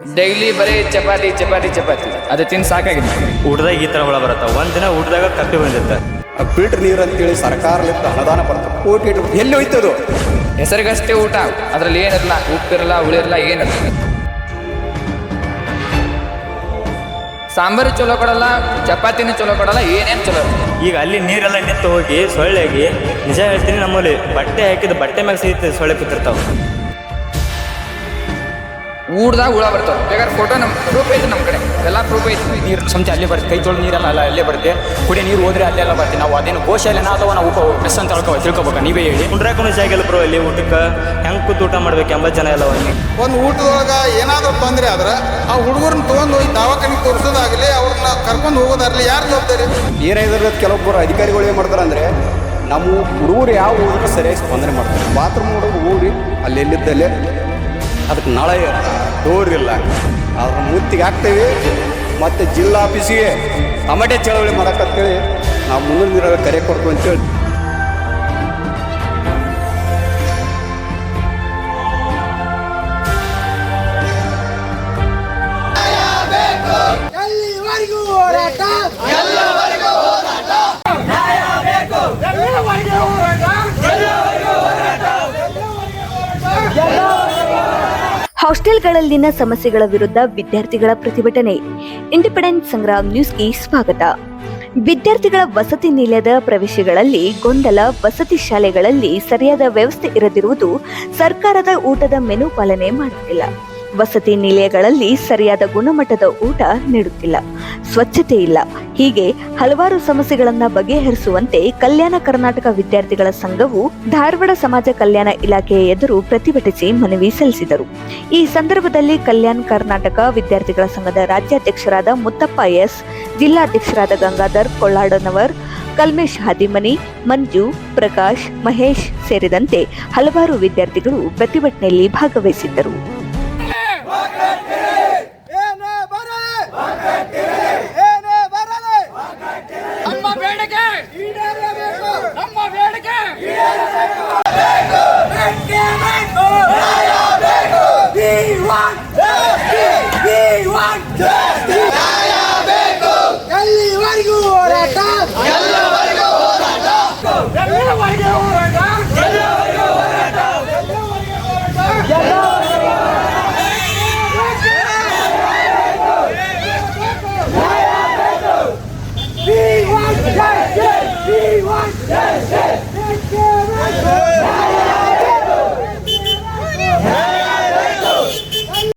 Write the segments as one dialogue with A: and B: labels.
A: Daily ಬರೀ ಚಪಾತಿ ಚಪಾತಿ ಚಪಾತಿ. ಅದು ತಿನ್ ಸಾಕಾಗಿದೆ.
B: ಊಟದಾಗ ಈ ಥರ ಹುಳ ಬರುತ್ತೆ. ಒಂದು ದಿನ ಊಟದಾಗ ಕಪ್ಪಿ ಬಂದಿರುತ್ತೆ.
C: ಫಿಲ್ಟರ್ ನೀರು ಅಂತೇಳಿ ಹೇಳಿ ಅನುದಾನ ಬರ್ತದೆ ಕೋಟಿ ಇಟ್ಟು ಎಲ್ಲಿ ಹೋಯ್ತದು?
A: ಹೆಸರಿಗಷ್ಟೇ ಊಟ. ಅದ್ರಲ್ಲಿ ಏನಿರಲ್ಲ ಉಪ್ಪಿರಲ್ಲ ಉಳಿರಲ್ಲ ಏನಿರಲ್ಲ. ಸಾಂಬಾರು ಚಲೋ ಕೊಡಲ್ಲ ಚಪಾತಿನೂ ಚಲೋ ಕೊಡಲ್ಲ ಏನೇನು ಚಲೋ ಇರಲ್ಲ.
B: ಈಗ ಅಲ್ಲಿ ನೀರೆಲ್ಲ ನಿಂತು ಹೋಗಿ ಸೊಳ್ಳೆಗೆ ನಿಜ ಹೇಳ್ತೀನಿ ನಮ್ಮಲ್ಲಿ ಬಟ್ಟೆ ಹಾಕಿದ ಬಟ್ಟೆ ಮ್ಯಾಗ ಸಿಗುತ್ತೆ ಸೊಳ್ಳೆ ಕೂತಿರ್ತಾವೆ
A: ಊಟದಾಗ ಹುಳ ಬರ್ತಾವೆ. ಬೇಕಾದ್ರೆ ಫೋಟೋ ನಮ್ಮ ಪ್ರೂಫ್ ಐತೆ ನಮ್ಮ ಕಡೆ. ಎಲ್ಲ ಪ್ರೂಫ್ ಐತೆ.
C: ನೀರು ಸಂಚ ಅಲ್ಲೇ ಬರುತ್ತೆ ಕೈ ತೊಳೆದು ನೀರೆಲ್ಲ ಅಲ್ಲ ಅಲ್ಲೇ ಬರುತ್ತೆ. ಕುಡಿಯೋ ನೀರು ಹೋದ್ರೆ ಅಲ್ಲೆಲ್ಲ ಬರುತ್ತೆ. ನಾವು ಅದೇನು ಗೋಶಾಲೆನ ಅಥವಾ ನಾವು ಉಪ ಮೆಸ್ ಅಂತ ತಿಳ್ಕೊ ತಿಳ್ಕೊಬೇಕು ನೀವೇ ಹೇಳಿ.
B: ಕುಂಡ್ರಾಕೂ ಜಾಗ ಇಲ್ಲ ಬ್ರೋ ಅಲ್ಲಿ ಊಟಕ್ಕೆ ಹೆಂಗೆ ಕೂತು ಊಟ ಮಾಡ್ಬೇಕು ಎಂಬತ್ತು ಜನ ಎಲ್ಲ ಅಲ್ಲಿ
D: ಒಂದು ಊಟದೊಳಗೆ ಏನಾದರೂ ತೊಂದರೆ ಆದ್ರೆ ಆ ಹುಡುಗರನ್ನ ತೊಗೊಂಡು ಹೋಗಿ ದವಾಖಾನೆಗೆ ತೋರಿಸೋದಾಗಲಿ ಅವ್ರನ್ನ ಕರ್ಕೊಂಡು ಹೋಗೋದಾಗಲಿ ಯಾರು ಜವಾಬ್ದಾರಿ?
C: ಏನಾಯ್ದ್ರೆ ಕೆಲವೊಬ್ಬರು ಅಧಿಕಾರಿಗಳು ಏನು ಮಾಡ್ತಾರೆ ಅಂದರೆ ನಮ್ಮ ಹುಡುಗರು ಯಾವ ಹುಡುಗರು ಸರಿಯಾಗಿ ಸ್ಪಂದನೆ ಮಾಡ್ತಾರೆ. ಬಾತ್ರೂಮ್ ಹುಡುಗ ಹೋಗಿ ಅಲ್ಲಿ ಎಲ್ಲಿದ್ದಲ್ಲೇ ಅದಕ್ಕೆ ನಾಳೆ ಡೋರ್ ಇಲ್ಲ ಅದ್ರ ಮುತ್ತಿಗೆ ಹಾಕ್ತೇವೆ. ಮತ್ತು ಜಿಲ್ಲಾ ಆಫೀಸಿಗೆ ತಮಟೆ ಚಳವಳಿ ಮಾಡಕ್ಕಂತೇಳಿ ನಾವು ಮುಂದಿನ ದಿನ ಕರೆ ಕೊಡ್ತೀವಿ ಅಂತೇಳಿ.
E: ಹಾಸ್ಟೆಲ್ಗಳಲ್ಲಿನ ಸಮಸ್ಯೆಗಳ ವಿರುದ್ಧ ವಿದ್ಯಾರ್ಥಿಗಳ ಪ್ರತಿಭಟನೆ. ಇಂಡಿಪೆಂಡೆಂಟ್ ಸಂಗ್ರಾಮ್ ನ್ಯೂಸ್ಗೆ ಸ್ವಾಗತ. ವಿದ್ಯಾರ್ಥಿಗಳ ವಸತಿ ನಿಲಯದ ಪ್ರವೇಶಗಳಲ್ಲಿ ಗೊಂದಲ, ವಸತಿ ಶಾಲೆಗಳಲ್ಲಿ ಸರಿಯಾದ ವ್ಯವಸ್ಥೆ ಇರದಿರುವುದು ಸರ್ಕಾರದ ಊಟದ ಮೆನು ಪಾಲನೆ ಮಾಡುತ್ತಿಲ್ಲ. ವಸತಿ ನಿಲಯಗಳಲ್ಲಿ ಸರಿಯಾದ ಗುಣಮಟ್ಟದ ಊಟ ನೀಡುತ್ತಿಲ್ಲ. ಸ್ವಚ್ಛತೆ ಇಲ್ಲ. ಹೀಗೆ ಹಲವಾರು ಸಮಸ್ಯೆಗಳನ್ನು ಬಗೆಹರಿಸುವಂತೆ ಕಲ್ಯಾಣ ಕರ್ನಾಟಕ ವಿದ್ಯಾರ್ಥಿಗಳ ಸಂಘವು ಧಾರವಾಡ ಸಮಾಜ ಕಲ್ಯಾಣ ಇಲಾಖೆಯ ಎದುರು ಪ್ರತಿಭಟಿಸಿ ಮನವಿ ಸಲ್ಲಿಸಿದರು. ಈ ಸಂದರ್ಭದಲ್ಲಿ ಕಲ್ಯಾಣ ಕರ್ನಾಟಕ ವಿದ್ಯಾರ್ಥಿಗಳ ಸಂಘದ ರಾಜ್ಯಾಧ್ಯಕ್ಷರಾದ ಮುತ್ತಪ್ಪ ಎಸ್, ಜಿಲ್ಲಾಧ್ಯಕ್ಷರಾದ ಗಂಗಾಧರ್ ಕೊಳ್ಳಾಡನವರ್ ಕಲ್ಮೇಶ್ ಹಾದಿಮನಿ, ಮಂಜು, ಪ್ರಕಾಶ್, ಮಹೇಶ್ ಸೇರಿದಂತೆ ಹಲವಾರು ವಿದ್ಯಾರ್ಥಿಗಳು ಪ್ರತಿಭಟನೆಯಲ್ಲಿ ಭಾಗವಹಿಸಿದ್ದರು
F: ಏನೇ ಬರಲಿ ಏನೇ ಬರಲಿ ನಮ್ಮ ಬೇಡಿಕೆ ಈಡೇರಬೇಕು ನಮ್ಮ ಬೇಡಿಕೆ ಈಡೇರಬೇಕು ಬೇಕೇ ಬೇಕು ನ್ಯಾಯ ಬೇಕು We want justice. We want justice. ನ್ಯಾಯ ಬೇಕು ಎಲ್ಲಿವರೆಗೂ ಹೋರಾಟ ಎಲ್ಲವರೆಗೂ ಹೋರಾಟ ಎಲ್ಲವರೆಗೂ ಹೋರಾಟ ಎಲ್ಲವರೆಗೂ ಹೋರಾಟ ಎಲ್ಲವರೆಗೂ We want justice! We want justice!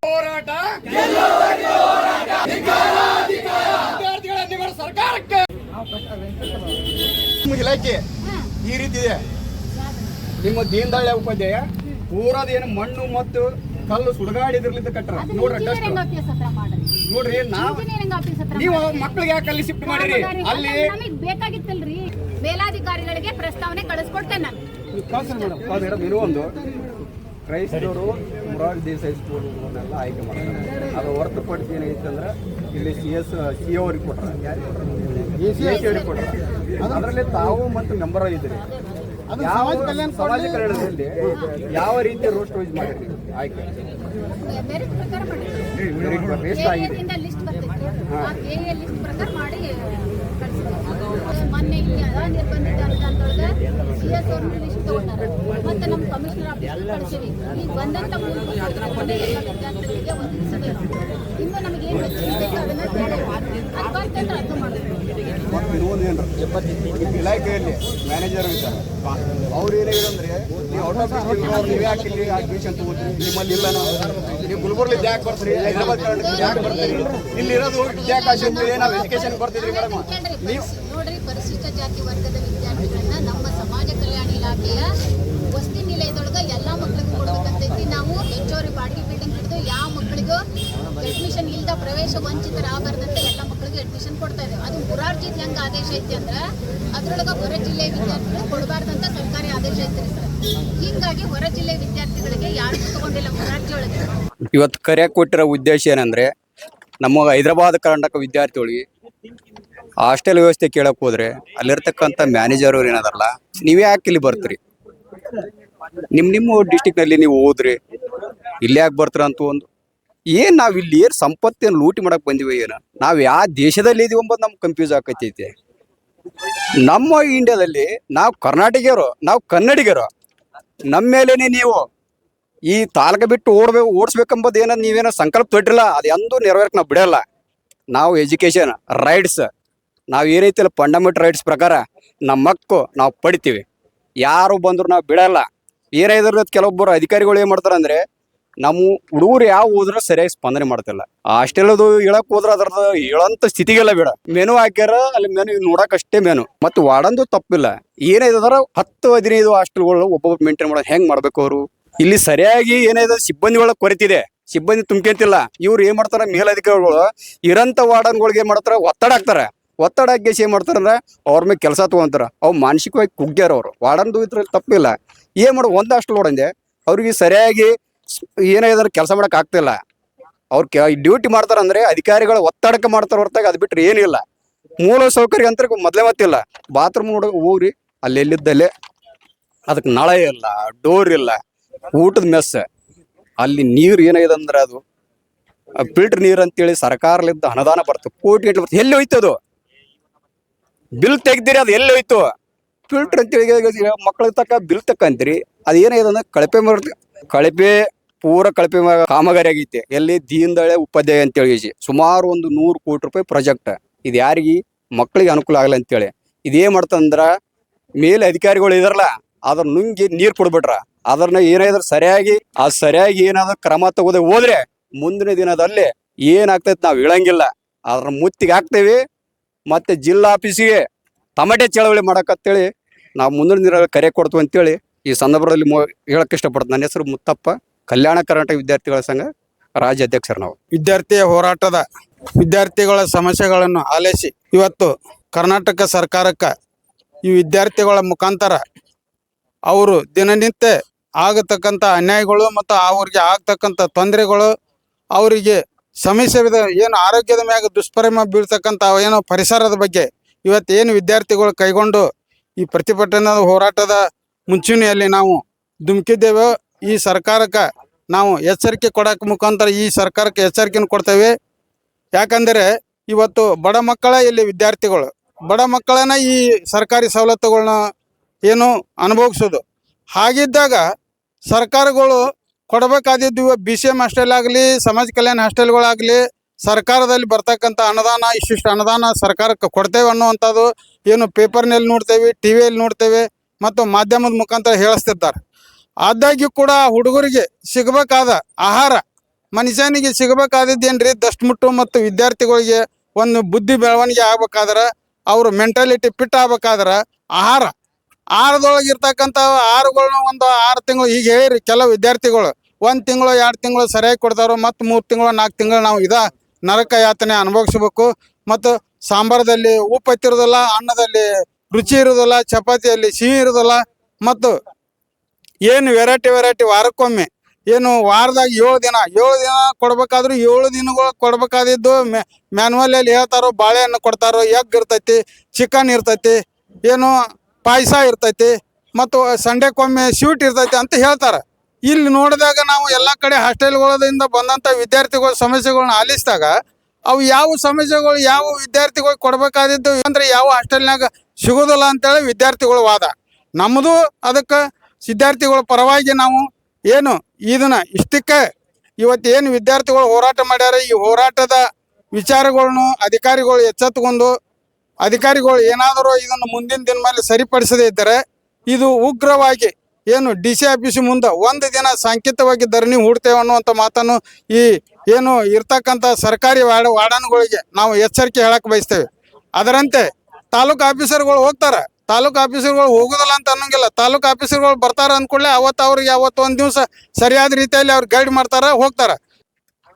F: ಹೋರಾಟ ವಿದ್ಯಾರ್ಥಿಗಳ ನಿಗಮ ಸರ್ಕಾರಕ್ಕೆ
C: ನಿಮ್ಮ ಇಲಾಖೆ ಈ ರೀತಿ ಇದೆ ನಿಮ್ಮ ದಾಳ್ಯ ಉಪಾಧ್ಯಾಯ ಊರದ ಏನು ಮಣ್ಣು ಮತ್ತು ಕಲ್ಲು ಸುಡಗಾಡಿದ್ರಲಿಂದ ಕಟ್ಟರ ನೋಡ್ರಿ ಡಸ್ಟ್
F: ನೋಡ್ರಿ ನಾವು
C: ನೀವು ಮಕ್ಕಳಿಗೆ ಯಾಕೆ ಅಲ್ಲಿ ಶಿಫ್ಟ್ ಮಾಡಿರಿ? ಅಲ್ಲಿ
G: ನಮಗೆ ಬೇಕಾಗಿತ್ತಲ್ರಿ. ಮೇಲಾಧಿಕಾರಿಗಳಿಗೆ ಪ್ರಸ್ತಾವನೆ ಕಳಿಸ್ಕೊಡ್ತೇನೆ ನಾನು.
C: ಕಳ್ಸಿ ಮೇಡಮ್. ಅದು ಇನ್ನೂ ಒಂದು ಕ್ರೈಸ್ತವರು ಮೊರಾರ್ಜಿ ದೇಸಾಯಿ ಸ್ಕೂಲ್ ಅವನ್ನೆಲ್ಲ ಆಯ್ಕೆ ಮಾಡ್ತಾರೆ. ಅದು ಹೊರತುಪಡಿಸಿ ಏನೈತೆ ಅಂದ್ರೆ ಇಲ್ಲಿ ಸಿ ಎಸ್ ಸಿ ಅವ್ರಿಗೆ ಅವ್ರಿಗೆ ಕೊಟ್ರ. ಅದರಲ್ಲಿ ತಾವು ಮತ್ತು ಮೆಂಬರ್ ಇದ್ದೀರಿ ಯಾವ ಸಮಾಜ ಕಲ್ಯಾಣದಲ್ಲಿ ಯಾವ ರೀತಿಯ ರೋಸ್ಟ್ ವೈಸ್ ಮಾಡಿರಿ ಆಯ್ಕೆ ಆಗಿದೆ?
G: ಲಿಸ್ಟ್ ಬರ್ತಿತ್ತು ಆ ಕೆ ಎ ಲಿಸ್ಟ್ ಪ್ರಕಾರ ಮಾಡಿ ಕಳಿಸಿದ್ರು ಮೊನ್ನೆ ಇಲ್ಲಿ ಅದ ನಿರ್ಬಂಧಿತ ಅನುದಾನದೊಳಗೆ ಸಿ ಎಸ್ ಅವ್ರ ಲಿಸ್ಟ್ ತಗೊಂಡಾರ ಮತ್ತೆ ನಮ್ಮ ಕಮಿಷನರ್ ಆಫೀಸ್ ಕಳಿಸಿವಿ ಈಗ ಬಂದಂತ ವಿದ್ಯಾರ್ಥಿಗಳಿಗೆ ಒದಗಿಸಿದೆ ಇನ್ನು ನಮಗೆ ಏನು ಬೇಕು ಅದನ್ನ ಅದು ಮಾಡೋದು
C: ಇಲಾಖೆಯಲ್ಲಿ ಮ್ಯಾನೇಜರ್ ಇದ್ದಾರೆ ಅವ್ರು ಏನಾಗಿದೆ ಅಂದ್ರೆ ನೀವು ಔಟ್ ಆಫ್ ನೀವು ಯಾಕೆ ಇಲ್ಲಿ ಅಡ್ಮಿಷನ್ ತಗೋತೀರಿ? ನಿಮ್ಮಲ್ಲಿ ಇಲ್ಲ ನಾವು. ನೀವು ಯಾಕೆ ಬರ್ತೀರಿ ಹೈದರಾಬಾದ್ ಯಾಕೆ ಬರ್ತೀರಿ. ಇಲ್ಲಿ ಇರೋದು ವಿದ್ಯಾಕಾಶ ಅಂತೇಳಿ ನಾವು ಎಜುಕೇಶನ್ ಬರ್ತಿದ್ರಿ ಮೇಡಮ್ ನೀವು
G: ಪರಿಶಿ- ನೋಡ್ರಿ ಪರಿಶಿಷ್ಟ ಜಾತಿ ವರ್ಗದ ವಿದ್ಯಾರ್ಥಿಗಳನ್ನ ನಮ್ಮ ಸಮಾಜ ಕಲ್ಯಾಣ ಇಲಾಖೆಯ ವಸತಿ ನಿಲಯದೊಳಗ ಎಲ್ಲಾ ಮಕ್ಕಳಿಗೂ ಕೊಡ್ಬೇಕಂತೈತಿ ನಾವು ಹೆಚ್ಚುವರಿ ಬಾಡಿಗೆ ಬಿಲ್ಡಿಂಗ್ ಹಿಡಿದು ಯಾವ ಮಕ್ಕಳಿಗೂ ಅಡ್ಮಿಷನ್ ಇಲ್ಲದ ಪ್ರವೇಶ ವಂಚಿತರಾಗಬಾರ್ದಂತ ಎಲ್ಲ ಮಕ್ಕಳಿಗೆ ಅಡ್ಮಿಷನ್ ಕೊಡ್ತಾ ಇದ್ದೇವೆ ಅದು ಮುರಾರ್ಜಿದ್ ಹೆಂಗ್ ಆದೇಶ ಐತಿ ಅಂದ್ರ ಅದ್ರೊಳಗೆ ಹೊರ ಜಿಲ್ಲೆ ವಿದ್ಯಾರ್ಥಿಗಳು ಕೊಡಬಾರ್ದಂತ ಸರ್ಕಾರಿ ಆದೇಶ ಐತಿ ಸರ್. ಹೀಗಾಗಿ ಹೊರ ಜಿಲ್ಲೆ ವಿದ್ಯಾರ್ಥಿಗಳಿಗೆ ಯಾರು ತಗೊಂಡಿಲ್ಲ ಮುರಾರ್ಜಿ ಒಳಗೆ.
C: ಇವತ್ತು ಕರೆ ಕೊಟ್ಟಿರೋ ಉದ್ದೇಶ ಏನಂದ್ರೆ ನಮ್ಮ ಹೈದರಾಬಾದ್ ಕರ್ನಾಟಕ ವಿದ್ಯಾರ್ಥಿಗಳಿಗೆ ಹಾಸ್ಟೆಲ್ ವ್ಯವಸ್ಥೆ ಕೇಳಕ್ ಹೋದ್ರೆ ಅಲ್ಲಿರ್ತಕ್ಕಂಥ ಮ್ಯಾನೇಜರ್ ಅವ್ರು ಏನದಾರಲ್ಲ, ನೀವೇ ಯಾಕೆ ಇಲ್ಲಿ ಬರ್ತೀರಿ? ನಿಮ್ಮ ನಿಮ್ಮ ಡಿಸ್ಟಿಕ್ನಲ್ಲಿ ನೀವು ಹೋದ್ರಿ ಇಲ್ಲಿ ಯಾಕೆ ಬರ್ತೀರ ಅಂತ ಒಂದು ಏನ್ ನಾವ್ ಇಲ್ಲಿ ಏನ್ ಲೂಟಿ ಮಾಡಕ್ ಬಂದಿವಿ ಏನ. ನಾವ್ ಯಾವ ದೇಶದಲ್ಲಿ ಇದೀವಿ ಅಂಬೋದು ನಮ್ಗೆ ಕನ್ಫ್ಯೂಸ್ ಆಕತೈತಿ ನಮ್ಮ ಇಂಡಿಯಾದಲ್ಲಿ ನಾವು ಕರ್ನಾಟಕರು ನಾವು ಕನ್ನಡಿಗರು ನಮ್ಮ ಮೇಲೇನೆ ನೀವು ಈ ತಾಲೂಕ ಬಿಟ್ಟು ಓಡ್ಬೇಕು ಓಡಿಸ್ಬೇಕೆಂಬುದು ಏನೋ ನೀವೇನೋ ಸಂಕಲ್ಪ ತೊಟ್ಟಿಲ್ಲ, ಅದು ಎಂದೂ ನೆರವೇರಕ್ಕೆ ನಾವು ಬಿಡಲ್ಲ. ನಾವು ಎಜುಕೇಶನ್ ರೈಟ್ಸ್ ನಾವು ಏನೈತಿಲ್ಲ ಫಂಡಮೆಂಟಲ್ ರೈಟ್ಸ್ ಪ್ರಕಾರ ನಮ್ಮ ಹಕ್ಕು ನಾವು ಪಡಿತೀವಿ. ಯಾರು ಬಂದ್ರು ನಾವು ಬಿಡಲ್ಲ. ಏನಾಯ್ದ್ರ ಕೆಲವೊಬ್ಬರು ಅಧಿಕಾರಿಗಳು ಏನು ಮಾಡ್ತಾರೆ ಅಂದ್ರೆ ನಮ್ಮ ಹುಡುಗರು ಯಾವ ಹೋದ್ರು ಸರಿಯಾಗಿ ಸ್ಪಂದನೆ ಮಾಡ್ತಿಲ್ಲ. ಅಷ್ಟೆಲ್ಲದು ಹೇಳಕ್ ಹೋದ್ರ ಅದ್ರದ್ದು ಹೇಳಂತ ಸ್ಥಿತಿಗೆಲ್ಲ ಬೇಡ. ಮೆನು ಹಾಕ್ಯಾರ, ಅಲ್ಲಿ ಮೆನು ನೋಡಕ್ ಅಷ್ಟೇ ಮೆನು. ಮತ್ತು ವಾಡಂದು ತಪ್ಪಿಲ್ಲ. ಏನಾಯ್ತದ್ರ ಹತ್ತು, ಹದಿನೈದು ಹಾಸ್ಟೆಲ್ಗಳು ಒಬ್ಬೊಬ್ಬ ಮೇಂಟೈನ್ ಮಾಡೋದು ಹೆಂಗ್ ಮಾಡ್ಬೇಕು ಅವರು? ಇಲ್ಲಿ ಸರಿಯಾಗಿ ಏನಾಯ್ತು ಸಿಬ್ಬಂದಿಗಳ ಕೊರತಿದೆ. ಸಿಬ್ಬಂದಿ ತುಂಬ್ಕೊಂತಿಲ್ಲ. ಇವ್ರು ಏನ್ ಮಾಡ್ತಾರ ಮೇಲಧಿಕಾರಿಗಳು ಇರಂತ ವಾರ್ಡನ್ಗಳಿಗೆ ಏನ್ ಮಾಡ್ತಾರ? ಒತ್ತಡ ಹಾಕ್ತಾರ. ಒತ್ತಡ ಹಾಕಿ ಏನ್ ಮಾಡ್ತಾರಂದ್ರ ಅವ್ರ ಮೇಲೆ ಕೆಲಸ ತಗೊಂತಾರ. ಅವ್ ಮಾನಸಿಕವಾಗಿ ಕುಗ್ಗ್ಯಾರ ಅವ್ರು. ವಾರ್ಡನ್ದು ಇದ್ರಲ್ಲಿ ತಪ್ಪಿಲ್ಲ. ಏನ್ ಮಾಡೋ, ಒಂದ್ ಹಾಸ್ಟೆಲ್ ನೋಡಂದೆ. ಅವ್ರಿಗೆ ಸರಿಯಾಗಿ ಸ್- ಇದ್ರೆ ಕೆಲಸ ಮಾಡಕ್ ಆಗ್ತಿಲ್ಲ. ಅವ್ರ ಡ್ಯೂಟಿ ಮಾಡ್ತಾರಂದ್ರೆ ಅಧಿಕಾರಿಗಳು ಒತ್ತಡಕ್ಕೆ ಮಾಡ್ತಾರ ಹೊರತಾಗ ಅದ್ ಬಿಟ್ರೆ ಏನಿಲ್ಲ ಮೂಲ ಸೌಕರ್ಯ ಅಂತ ಮೊದ್ಲೇ ಮತ್ತಿಲ್ಲ ಬಾತ್ರೂಮ್ ನೋಡ ಹೋಗ್ರಿ ಅಲ್ಲಿ ಎಲ್ಲಿದ್ದಲ್ಲೇ ಅದಕ್ಕೆ ನಳ ಇಲ್ಲ ಡೋರ್ ಇಲ್ಲ, ಊಟದ ಮೆಸ್ ಅಲ್ಲಿ ನೀರು ಏನಾಗಿದೆ ಅಂದ್ರೆ ಅದು. ಫಿಲ್ಟರ್ ನೀರು ಅಂತೇಳಿ ಸರ್ಕಾರಲಿದ್ದ ಅನುದಾನ ಬರ್ತದೆ ಕೋಟಿ ಗಂಟೆ ಬರ್ತದೆ ಎಲ್ಲಿ ಹೋಯ್ತು ಅದು? ಬಿಲ್ ತೆಗ್ದಿರಿ, ಅದು ಎಲ್ಲಿ ಹೋಯ್ತು? ಫಿಲ್ಟರ್ ಅಂತೇಳಿ ಮಕ್ಕಳಿಗೆ ತಕ್ಕ ಬಿಲ್ ತಕ್ಕಂತೀರಿ. ಅದು ಏನಾಗಿದೆ ಅಂದ್ರೆ ಕಳಪೆ ಕಳಪೆ ಪೂರ ಕಳಪೆ ಕಾಮಗಾರಿ ಆಗೈತೆ. ಎಲ್ಲಿ ದೀನ್ ದಳೆ ಉಪಾಧ್ಯಾಯ ಅಂತೇಳಿ ಸುಮಾರು ಒಂದು ನೂರು ಕೋಟಿ ರೂಪಾಯಿ ಪ್ರಾಜೆಕ್ಟ್. ಇದು ಯಾರಿಗೆ? ಮಕ್ಕಳಿಗೆ ಅನುಕೂಲ ಆಗಲ್ಲ ಅಂತೇಳಿ. ಇದೇನ್ ಮಾಡ್ತಂದ್ರ, ಮೇಲೆ ಅಧಿಕಾರಿಗಳು ಇದಾರಲ್ಲ, ಅದ್ರ ನುಂಗಿ ನೀರು ಕೊಡ್ಬಿಟ್ರ. ಅದನ್ನ ಏನಾದ್ರು ಸರಿಯಾಗಿ, ಆ ಸರಿಯಾಗಿ ಏನಾದ್ರು ಕ್ರಮ ತಗೋದೆ ಹೋದ್ರೆ, ಮುಂದಿನ ದಿನದಲ್ಲಿ ಏನಾಗ್ತೈತೆ ನಾವು ಹೇಳಂಗಿಲ್ಲ. ಅದ್ರ ಮುತ್ತಿಗೆ ಹಾಕ್ತೇವೆ. ಮತ್ತೆ ಜಿಲ್ಲಾ ಆಫೀಸಿಗೆ ತಮಟೆ ಚಳವಳಿ ಮಾಡಕ್ಕಂತೇಳಿ ನಾವು ಮುಂದಿನ ದಿನ ಕರೆ ಕೊಡ್ತೀವಿ ಅಂತೇಳಿ ಈ ಸಂದರ್ಭದಲ್ಲಿ ಹೇಳಕ್ಕೆ ಹೇಳಕ್ ಇಷ್ಟಪಡ್ತೀನಿ. ನನ್ನ ಹೆಸರು ಮುತ್ತಪ್ಪ. ಕಲ್ಯಾಣ ಕರ್ನಾಟಕ ವಿದ್ಯಾರ್ಥಿಗಳ ಸಂಘ ರಾಜ್ಯ ಅಧ್ಯಕ್ಷರು ನಾವು.
D: ವಿದ್ಯಾರ್ಥಿ ಹೋರಾಟದ ವಿದ್ಯಾರ್ಥಿಗಳ ಸಮಸ್ಯೆಗಳನ್ನು ಆಲಿಸಿ ಇವತ್ತು ಕರ್ನಾಟಕ ಸರ್ಕಾರಕ್ಕೆ ಈ ವಿದ್ಯಾರ್ಥಿಗಳ ಮುಖಾಂತರ ಅವರು ದಿನನಿತ್ಯ ಆಗತಕ್ಕಂಥ ಅನ್ಯಾಯಗಳು ಮತ್ತು ಅವ್ರಿಗೆ ಆಗ್ತಕ್ಕಂಥ ತೊಂದರೆಗಳು, ಅವರಿಗೆ ಸಮಸ್ಯೆ ಏನು ಆರೋಗ್ಯದ ಮ್ಯಾಗ ದುಷ್ಪರಿಣಾಮ ಬೀಳ್ತಕ್ಕಂಥ ಏನು ಪರಿಸರದ ಬಗ್ಗೆ ಇವತ್ತು ಏನು ವಿದ್ಯಾರ್ಥಿಗಳು ಕೈಗೊಂಡು ಈ ಪ್ರತಿಭಟನಾ ಹೋರಾಟದ ಮುಂಚೂಣಿಯಲ್ಲಿ ನಾವು ಧುಮುಕಿದ್ದೇವೆ ಈ ಸರ್ಕಾರಕ್ಕೆ ನಾವು ಎಚ್ಚರಿಕೆ ಕೊಡೋಕೆ ಮುಖಾಂತರ ಈ ಸರ್ಕಾರಕ್ಕೆ ಎಚ್ಚರಿಕೆಯನ್ನು ಕೊಡ್ತೇವೆ. ಯಾಕಂದರೆ ಇವತ್ತು ಬಡ ಮಕ್ಕಳ ಇಲ್ಲಿ ವಿದ್ಯಾರ್ಥಿಗಳು. ಬಡ ಮಕ್ಕಳನ್ನ ಈ ಸರ್ಕಾರಿ ಸವಲತ್ತುಗಳನ್ನ ಏನು ಅನುಭವಿಸೋದು. ಹಾಗಿದ್ದಾಗ ಸರ್ಕಾರಗಳು ಕೊಡಬೇಕಾದಿದ್ದು ಬಿ ಸಿ ಎಂ ಹಾಸ್ಟೆಲ್ ಆಗಲಿ, ಸಮಾಜ ಕಲ್ಯಾಣ ಹಾಸ್ಟೆಲ್ಗಳಾಗಲಿ ಸರ್ಕಾರದಲ್ಲಿ ಬರ್ತಕ್ಕಂಥ ಅನುದಾನ, ಇಷ್ಟಿಷ್ಟು ಅನುದಾನ ಸರ್ಕಾರಕ್ಕೆ ಕೊಡ್ತೇವೆ ಅನ್ನುವಂಥದ್ದು ಏನು ಪೇಪರ್ನಲ್ಲಿ ನೋಡ್ತೇವೆ ಟಿ ವಿಯಲ್ಲಿ ನೋಡ್ತೇವೆ, ಮತ್ತು ಮಾಧ್ಯಮದ ಮುಖಾಂತರ ಹೇಳಿಸ್ತಿರ್ತಾರೆ ಆದಾಗ್ಯೂ ಕೂಡ ಹುಡುಗರಿಗೆ ಸಿಗಬೇಕಾದ ಆಹಾರ, ಮನುಷ್ಯನಿಗೆ ಸಿಗಬೇಕಾದದ್ದೇನ್ರಿ? ದಷ್ಟಮುಟ್ಟು ಮತ್ತು ವಿದ್ಯಾರ್ಥಿಗಳಿಗೆ ಒಂದು ಬುದ್ಧಿ ಬೆಳವಣಿಗೆ ಆಗ್ಬೇಕಾದ್ರೆ, ಅವ್ರ ಮೆಂಟಾಲಿಟಿ ಫಿಟ್ ಆಗ್ಬೇಕಾದ್ರೆ ಆಹಾರ. ಆಹಾರದೊಳಗೆ ಇರ್ತಕ್ಕಂಥ ಆಹಾರಗಳ್ನ ಒಂದು ಆರು ತಿಂಗಳು, ಈಗ ಹೇಳಿರಿ ಕೆಲವು ವಿದ್ಯಾರ್ಥಿಗಳು, ಒಂದು ತಿಂಗಳು, ಎರಡು ತಿಂಗಳು ಸರಿಯಾಗಿ ಕೊಡ್ತಾರೋ ಮತ್ತು ಮೂರು ತಿಂಗಳು, ನಾಲ್ಕು ತಿಂಗಳು ನಾವು ಇದ ನರಕ ಯಾತನೆ ಅನುಭವಿಸ್ಬೇಕು. ಮತ್ತು ಸಾಂಬಾರದಲ್ಲಿ ಉಪ್ಪತ್ತಿರೋದಿಲ್ಲ ಅನ್ನದಲ್ಲಿ ರುಚಿ ಇರೋದಿಲ್ಲ, ಚಪಾತಿಯಲ್ಲಿ ಸಿಹಿ ಇರೋದಿಲ್ಲ, ಮತ್ತು ಏನು ವೆರೈಟಿ ವೆರೈಟಿ ವಾರಕ್ಕೊಮ್ಮೆ. ಏನು ವಾರದಾಗ ಏಳು ದಿನ ಏಳು ದಿನ ಕೊಡ್ಬೇಕಾದ್ರೂ ಏಳು ದಿನಗಳು ಕೊಡ್ಬೇಕಾದಿದ್ದು ಮ್ಯಾನ್ಯುವಲಲ್ಲಿ ಹೇಳ್ತಾರೋ ಬಾಳೆಹಣ್ಣು ಕೊಡ್ತಾರೋ ಎಗ್ ಇರ್ತೈತಿ ಚಿಕನ್ ಇರ್ತೈತಿ, ಏನು ಪಾಯಸ ಇರ್ತೈತಿ, ಮತ್ತು ಸಂಡೆಕೊಮ್ಮೆ ಸ್ವೀಟ್ ಇರ್ತೈತಿ ಅಂತ ಹೇಳ್ತಾರೆ. ಇಲ್ಲಿ ನೋಡಿದಾಗ ನಾವು ಎಲ್ಲ ಕಡೆ ಹಾಸ್ಟೆಲ್ಗಳಿಂದ ಬಂದಂಥ ವಿದ್ಯಾರ್ಥಿಗಳ ಸಮಸ್ಯೆಗಳನ್ನ ಆಲಿಸಿದಾಗ ಅವು ಯಾವ ಸಮಸ್ಯೆಗಳು, ಯಾವ ವಿದ್ಯಾರ್ಥಿಗಳು ಕೊಡ್ಬೇಕಾದಿದ್ದು ಅಂದರೆ ಯಾವ ಹಾಸ್ಟೆಲ್ನಾಗ ಸಿಗೋದಿಲ್ಲ ಅಂತೇಳಿ ವಿದ್ಯಾರ್ಥಿಗಳು ವಾದ. ನಮ್ಮದು ಅದಕ್ಕೆ ವಿದ್ಯಾರ್ಥಿಗಳ ಪರವಾಗಿ ನಾವು ಏನು ಇದನ್ನ ಇಷ್ಟಕ್ಕೆ ಇವತ್ತು ಏನು ವಿದ್ಯಾರ್ಥಿಗಳು ಹೋರಾಟ ಮಾಡ್ಯಾರ, ಈ ಹೋರಾಟದ ವಿಚಾರಗಳನ್ನು ಅಧಿಕಾರಿಗಳು ಎಚ್ಚೆತ್ತುಕೊಂಡು ಅಧಿಕಾರಿಗಳು ಏನಾದರೂ ಇದನ್ನು ಮುಂದಿನ ದಿನದಲ್ಲಿ ಸರಿಪಡಿಸದೇ ಇದ್ದರೆ ಇದು ಉಗ್ರವಾಗಿ ಏನು ಡಿ ಸಿ ಆಫೀಸ್ ಮುಂದೆ ಒಂದು ದಿನ ಸಾಂಕೇತಿಕವಾಗಿ ಧರಣಿ ಹೂಡ್ತೇವೆ ಅನ್ನುವಂಥ ಮಾತನ್ನು ಈ ಏನು ಇರ್ತಕ್ಕಂಥ ಸರ್ಕಾರಿ ವಾಡ ವಾಡನ್ಗಳಿಗೆ ನಾವು ಎಚ್ಚರಿಕೆ ಹೇಳಕ್ಕೆ ಬಯಸ್ತೇವೆ. ಅದರಂತೆ ತಾಲೂಕು ಆಫೀಸರ್ಗಳು ಹೋಗ್ತಾರೆ. ತಾಲೂಕು ಆಫೀಸರ್ಗಳು ಹೋಗೋದಿಲ್ಲ ಅಂತ ಅನ್ನೋಂಗಿಲ್ಲ. ತಾಲೂಕು ಆಫೀಸರ್ಗಳು ಬರ್ತಾರ ಅಂದ್ಕೊಳ್ಳೆ ಅವತ್ತು ಅವ್ರಿಗೆ ಅವತ್ತು ಒಂದು ದಿವಸ ಸರಿಯಾದ ರೀತಿಯಲ್ಲಿ ಅವ್ರು ಗೈಡ್ ಮಾಡ್ತಾರ, ಹೋಗ್ತಾರೆ.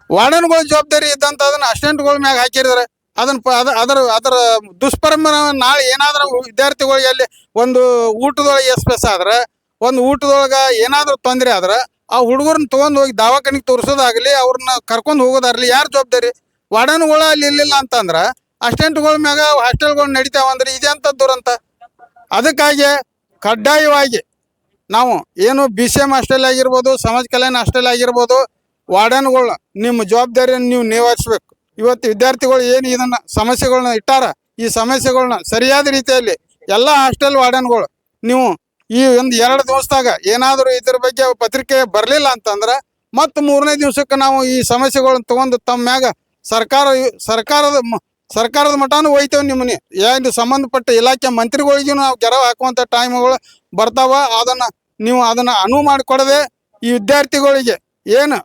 D: ವಾರ್ಡನ್ಗಳ ಜವಾಬ್ದಾರಿ ಇದ್ದಂತ ಅದನ್ನ ಅಸ್ಟೆಂಟ್ಗಳ ಮ್ಯಾಗ ಹಾಕಿರ್ತಾರೆ. ಅದನ್ನ ಅದ ಅದರ ಅದರ ದುಷ್ಪರಿಣಾಮ ನಾಳೆ ಏನಾದ್ರೂ ವಿದ್ಯಾರ್ಥಿಗಳಿಗೆ ಅಲ್ಲಿ ಒಂದು ಊಟದೊಳಗೆ ಎಸ್ಪೆಸ್ ಆದ್ರೆ, ಒಂದು ಊಟದೊಳಗೆ ಏನಾದ್ರೂ ತೊಂದರೆ ಆದ್ರೆ, ಆ ಹುಡುಗರನ್ನ ತೊಗೊಂಡು ಹೋಗಿ ದವಾಖಾನಿಗೆ ತೋರಿಸೋದಾಗಲಿ ಅವ್ರನ್ನ ಕರ್ಕೊಂಡು ಹೋಗೋದಾಗ್ಲಿ ಯಾರು ಜವಾಬ್ದಾರಿ? ವಾರ್ಡನ್ಗಳು ಅಲ್ಲಿ ಇರ್ಲಿಲ್ಲ ಅಂತಂದ್ರ ಅಸ್ಟೆಂಟ್ಗಳ ಮ್ಯಾಗ ಹಾಸ್ಟೆಲ್ಗಳು ನಡಿತಾವಂದ್ರೆ ಇದೆಂತ ದುರಂತ. ಅದಕ್ಕಾಗಿ ಕಡ್ಡಾಯವಾಗಿ ನಾವು ಏನು ಬಿ ಸಿ ಎಂ ಹಾಸ್ಟೆಲ್ ಆಗಿರ್ಬೋದು, ಸಮಾಜ ಕಲ್ಯಾಣ ಹಾಸ್ಟೆಲ್ ಆಗಿರ್ಬೋದು, ವಾರ್ಡನ್ಗಳು ನಿಮ್ಮ ಜವಾಬ್ದಾರಿಯನ್ನು ನೀವು ನಿವಾರಿಸ್ಬೇಕು. ಇವತ್ತು ವಿದ್ಯಾರ್ಥಿಗಳು ಏನು ಇದನ್ನ ಸಮಸ್ಯೆಗಳನ್ನ ಇಟ್ಟಾರ, ಈ ಸಮಸ್ಯೆಗಳನ್ನ ಸರಿಯಾದ ರೀತಿಯಲ್ಲಿ ಎಲ್ಲ ಹಾಸ್ಟೆಲ್ ವಾರ್ಡನ್ಗಳು, ನೀವು ಈ ಒಂದು ಎರಡು ದಿವಸದಾಗ ಏನಾದರೂ ಇದ್ರ ಬಗ್ಗೆ ಪತ್ರಿಕೆ ಬರಲಿಲ್ಲ ಅಂತಂದ್ರೆ ಮತ್ತು ಮೂರನೇ ದಿವಸಕ್ಕೆ ನಾವು ಈ ಸಮಸ್ಯೆಗಳನ್ನ ತಗೊಂಡು ತಮ್ಮ ಮ್ಯಾಗ ಸರ್ಕಾರ, ಸರ್ಕಾರದ ಸರ್ಕಾರದ ಮಟ್ಟನೂ ಹೋಯ್ತೇವೆ ನಿಮ್ಮನೆ ಏನು ಸಂಬಂಧಪಟ್ಟ ಇಲಾಖೆ ಮಂತ್ರಿಗಳಿಗೂ ನಾವು ಗೆರವು ಹಾಕುವಂಥ ಟೈಮ್ಗಳು ಬರ್ತಾವ. ಅದನ್ನ ನೀವು ಅದನ್ನ ಅನುವು ಮಾಡಿಕೊಡದೆ ಈ ವಿದ್ಯಾರ್ಥಿಗಳಿಗೆ ಏನು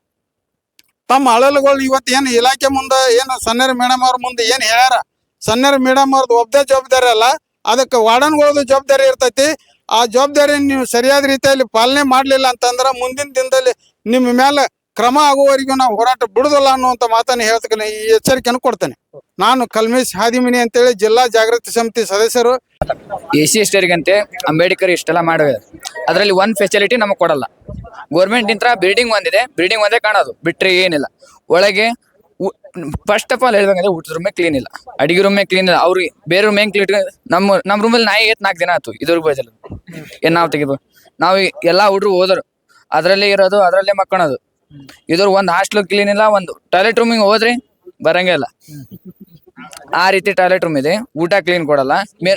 D: ತಮ್ಮ ಅಳಲುಗಳು ಇವತ್ತು ಏನು ಇಲಾಖೆ ಮುಂದೆ ಏನು ಸನ್ನೇರ ಮೇಡಮ್ ಅವ್ರ ಮುಂದೆ ಏನು ಹೇಳ್ಯಾರ ಸನ್ನೇರ ಮೇಡಮ್ ಅವ್ರದ್ದು ಒಬ್ಬದೇ ಜವಾಬ್ದಾರಿ ಅಲ್ಲ. ಅದಕ್ಕೆ ವಾರ್ಡನ್ಗಳದ್ದು ಜವಾಬ್ದಾರಿ ಇರ್ತೈತಿ. ಆ ಜವಾಬ್ದಾರಿ ನೀವು ಸರಿಯಾದ ರೀತಿಯಲ್ಲಿ ಪಾಲನೆ ಮಾಡಲಿಲ್ಲ ಅಂತಂದ್ರೆ ಮುಂದಿನ ದಿನದಲ್ಲಿ ನಿಮ್ಮ ಮೇಲೆ ಕ್ರಮ ಆಗುವವರೆಗೂ ನಾವು ಹೋರಾಟ ಬಿಡುದಲ್ಲ ಅನ್ನುವಂತ ಮಾತನ್ನು ಹೇಳ್ತಕ್ಕನೆ ಈ ಎಚ್ಚರಿಕೆಯನ್ನು ಕೊಡ್ತೇನೆ. ನಾನು ಕಲ್ಮೇಶ್ ಹಾದಿಮಿನಿ ಅಂತೇಳಿ ಜಿಲ್ಲಾ ಜಾಗೃತಿ ಸಮಿತಿ ಸದಸ್ಯರು.
A: ಎ ಸಿ ಎಸ್ಟರಿಗಂತೆ ಅಂಬೇಡ್ಕರ್ ಇಷ್ಟೆಲ್ಲ ಮಾಡಿದೆ ಅದರಲ್ಲಿ ಒಂದು ಫೆಸಿಲಿಟಿ ನಮಗೆ ಕೊಡಲ್ಲ. ಗೋರ್ಮೆಂಟ್ ಇಂತ್ರ ಬಿಲ್ಡಿಂಗ್ ಒಂದಿದೆ. ಬಿಲ್ಡಿಂಗ್ ಒಂದೇ ಕಾಣೋದು. ಬಿಟ್ರೆ ಏನಿಲ್ಲ. ಒಳಗೆ ಫಸ್ಟ್ ಆಫ್ ಆಲ್ ಹೇಳ್ಬೇಕಂದ್ರೆ ಊಟದ ರೂಮೇ ಕ್ಲೀನ್ ಇಲ್ಲ. ಅಡಿಗೆ ರೂಮೇ ಕ್ಲೀನ್ ಇಲ್ಲ. ಅವ್ರಿಗೆ ಬೇರೆ ರೂಮ್ ಏನ್ ಕ್ಲೀನ್ ನಮ್ಮ ನಮ್ಮ ರೂಮಲ್ಲಿ ನಾಯಿ ಏತ್ ನಾಲ್ಕು ದಿನ ಆಯ್ತು ಇದ್ರಿಗೆ ಬಜಲ್ ಏನ್ ನಾವು ತೆಗಿಬೋದು ನಾವು ಎಲ್ಲಾ ಹುಡ್ರು ಹೋದರು. ಅದರಲ್ಲೇ ಇರೋದು, ಅದರಲ್ಲೇ ಮಕ್ಕಳೋದು. ಇದ್ರ ಒಂದ್ ಹಾಸ್ಟೆಲ್ ಕ್ಲೀನ್ ಇಲ್ಲ, ಒಂದು ಟಾಯ್ಲೆಟ್ ರೂಮಿಗೆ ಹೋದ್ರಿ, ಬರಂಗೇ ಇಲ್ಲ. ಆ ರೀತಿ ಟಾಯ್ಲೆಟ್ ರೂಮ್ ಇದೆ, ಊಟ ಕ್ಲೀನ್ ಕೊಡಲ್ಲ. ಮೇ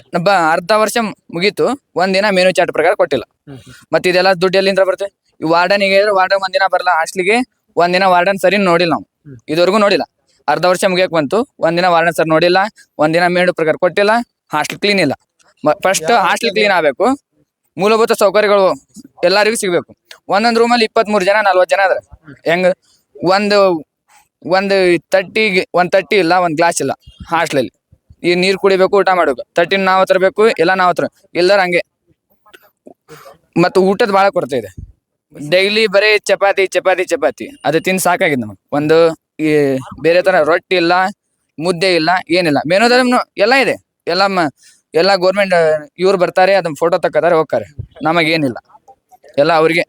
A: ಅರ್ಧ ವರ್ಷ ಮುಗೀತು ಒಂದಿನ ಮೆನು ಚಾಟ್ ಪ್ರಕಾರ ಕೊಟ್ಟಿಲ್ಲ. ಮತ್ತೆ ಇದೆಲ್ಲ ದುಡ್ಡು ಎಲ್ಲಿಂದ ಬರುತ್ತೆ? ಈ ವಾರ್ಡನ್ ಹೇಳಿದ್ರೆ ವಾರ್ಡನ್ ಒಂದಿನ ಬರಲ್ಲ ಹಾಸ್ಟ್ಲಿಗೆ ಒಂದಿನ ವಾರ್ಡನ್ ಸರಿ ನೋಡಿಲ್ಲ ನಾವು. ಇದುವರೆಗೂ ನೋಡಿಲ್ಲ. ಅರ್ಧ ವರ್ಷ ಮುಗಿಯಕ್ ಬಂತು ಒಂದಿನ ವಾರ್ಡನ್ ಸರ್ ನೋಡಿಲ್ಲ ಒಂದಿನ ಮೆನು ಪ್ರಕಾರ ಕೊಟ್ಟಿಲ್ಲ ಹಾಸ್ಟೆಲ್ ಕ್ಲೀನ್ ಇಲ್ಲ. ಫಸ್ಟ್ ಹಾಸ್ಟೆಲ್ ಕ್ಲೀನ್ ಆಗಬೇಕು. ಮೂಲಭೂತ ಸೌಕರ್ಯಗಳು ಎಲ್ಲರಿಗೂ ಸಿಗ್ಬೇಕು. ಒಂದೊಂದು ರೂಮಲ್ಲಿ ಇಪ್ಪತ್ಮೂರು ಜನ ನಲ್ವತ್ತು ಜನ ಅದ್ರ ಹೆಂಗ್ ಒಂದು ಒಂದು ತಟ್ಟಿಗೆ ಒಂದು ತಟ್ಟಿ ಇಲ್ಲ, ಒಂದು ಗ್ಲಾಸ್ ಇಲ್ಲ ಹಾಸ್ಟ್ಲಲ್ಲಿ ಈ ನೀರು ಕುಡಿಬೇಕು, ಊಟ ಮಾಡಬೇಕು. ತಟ್ಟಿನ ನಾವು ತರಬೇಕು ಎಲ್ಲ ನಾವ್ ಹತ್ರ ಇಲ್ದಾರ ಹಂಗೆ. ಮತ್ತು ಊಟದ ಭಾಳ ಕೊರತೆ ಇದೆ. ಡೈಲಿ ಬರೀ ಚಪಾತಿ ಚಪಾತಿ ಚಪಾತಿ. ಅದು ತಿಂದು ಸಾಕಾಗಿದೆ ನಮಗೆ. ಒಂದು ಈ ಬೇರೆ ತರ ರೊಟ್ಟಿ ಇಲ್ಲ, ಮುದ್ದೆ ಇಲ್ಲ, ಏನಿಲ್ಲ. ಮೇನೋದಲ್ಲಿ ಎಲ್ಲ ಇದೆ. ಎಲ್ಲ ಎಲ್ಲ ಗೋರ್ಮೆಂಟ್ ಇವ್ರು ಬರ್ತಾರೆ ಅದನ್ನ ಫೋಟೋ ತಕ್ಕೋತಾರೆ, ಹೋಗ್ತಾರೆ. ನಮಗೇನಿಲ್ಲ. ಎಲ್ಲ ಅವ್ರಿಗೆ.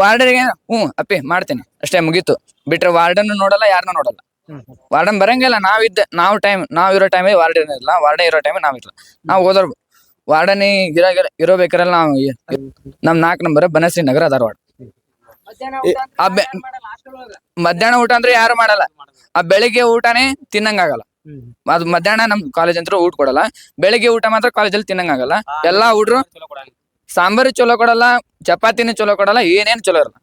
A: ವಾರ್ಡನ್ಗೆ ಹ್ಞೂ ಅಪ್ಪಿ ಮಾಡ್ತೀನಿ. ಅಷ್ಟೇ ಮುಗೀತು. ಬಿಟ್ರೆ ವಾರ್ಡನ್ ನೋಡಲ್ಲ ಯಾರನ್ನ ನೋಡಲ್ಲ. ವಾರ್ಡನ್ ಬರಂಗಿಲ್ಲ ನಾವಿದ್ದ ನಾವು ಟೈಮ್ ನಾವ್ ಇರೋ ಟೈಮೇ ವಾರ್ಡನ್ ಇಲ್ಲ ವಾರ್ಡನ್ ಇರೋ ಟೈಮೇ ನಾವಿಲ್ಲ ನಾವು ಹೋದ್ರ ವಾರ್ಡನ್ ಇರೋ ಇರೋ ಬೇಕಾರಲ್ಲ ನಾವು ನಮ್ ನಾಲ್ಕು ನಂಬರ್ ಬನಸಿ ನಗರ ಧಾರವಾಡ ಮಧ್ಯಾಹ್ನ ಊಟ ಅಂದ್ರೆ ಯಾರು ಮಾಡಲ್ಲ ಆ ಬೆಳಿಗ್ಗೆ ಊಟನೇ ತಿನ್ನಂಗಾಗಲ್ಲ ಅದು ಮಧ್ಯಾಹ್ನ ನಮ್ ಕಾಲೇಜ್ ಅಂತ ಊಟ ಕೊಡಲ್ಲ. ಬೆಳಿಗ್ಗೆ ಊಟ ಮಾತ್ರ ಕಾಲೇಜಲ್ಲಿ ತಿನ್ನಂಗಾಗಲ್ಲ ಎಲ್ಲಾ ಹುಡ್ರು ಸಾಂಬಾರು ಚಲೋ ಕೊಡಲ್ಲ, ಚಪಾತಿನೂ ಚಲೋ ಕೊಡಲ್ಲ, ಏನೇನು ಚಲೋ ಇರಲ್ಲ.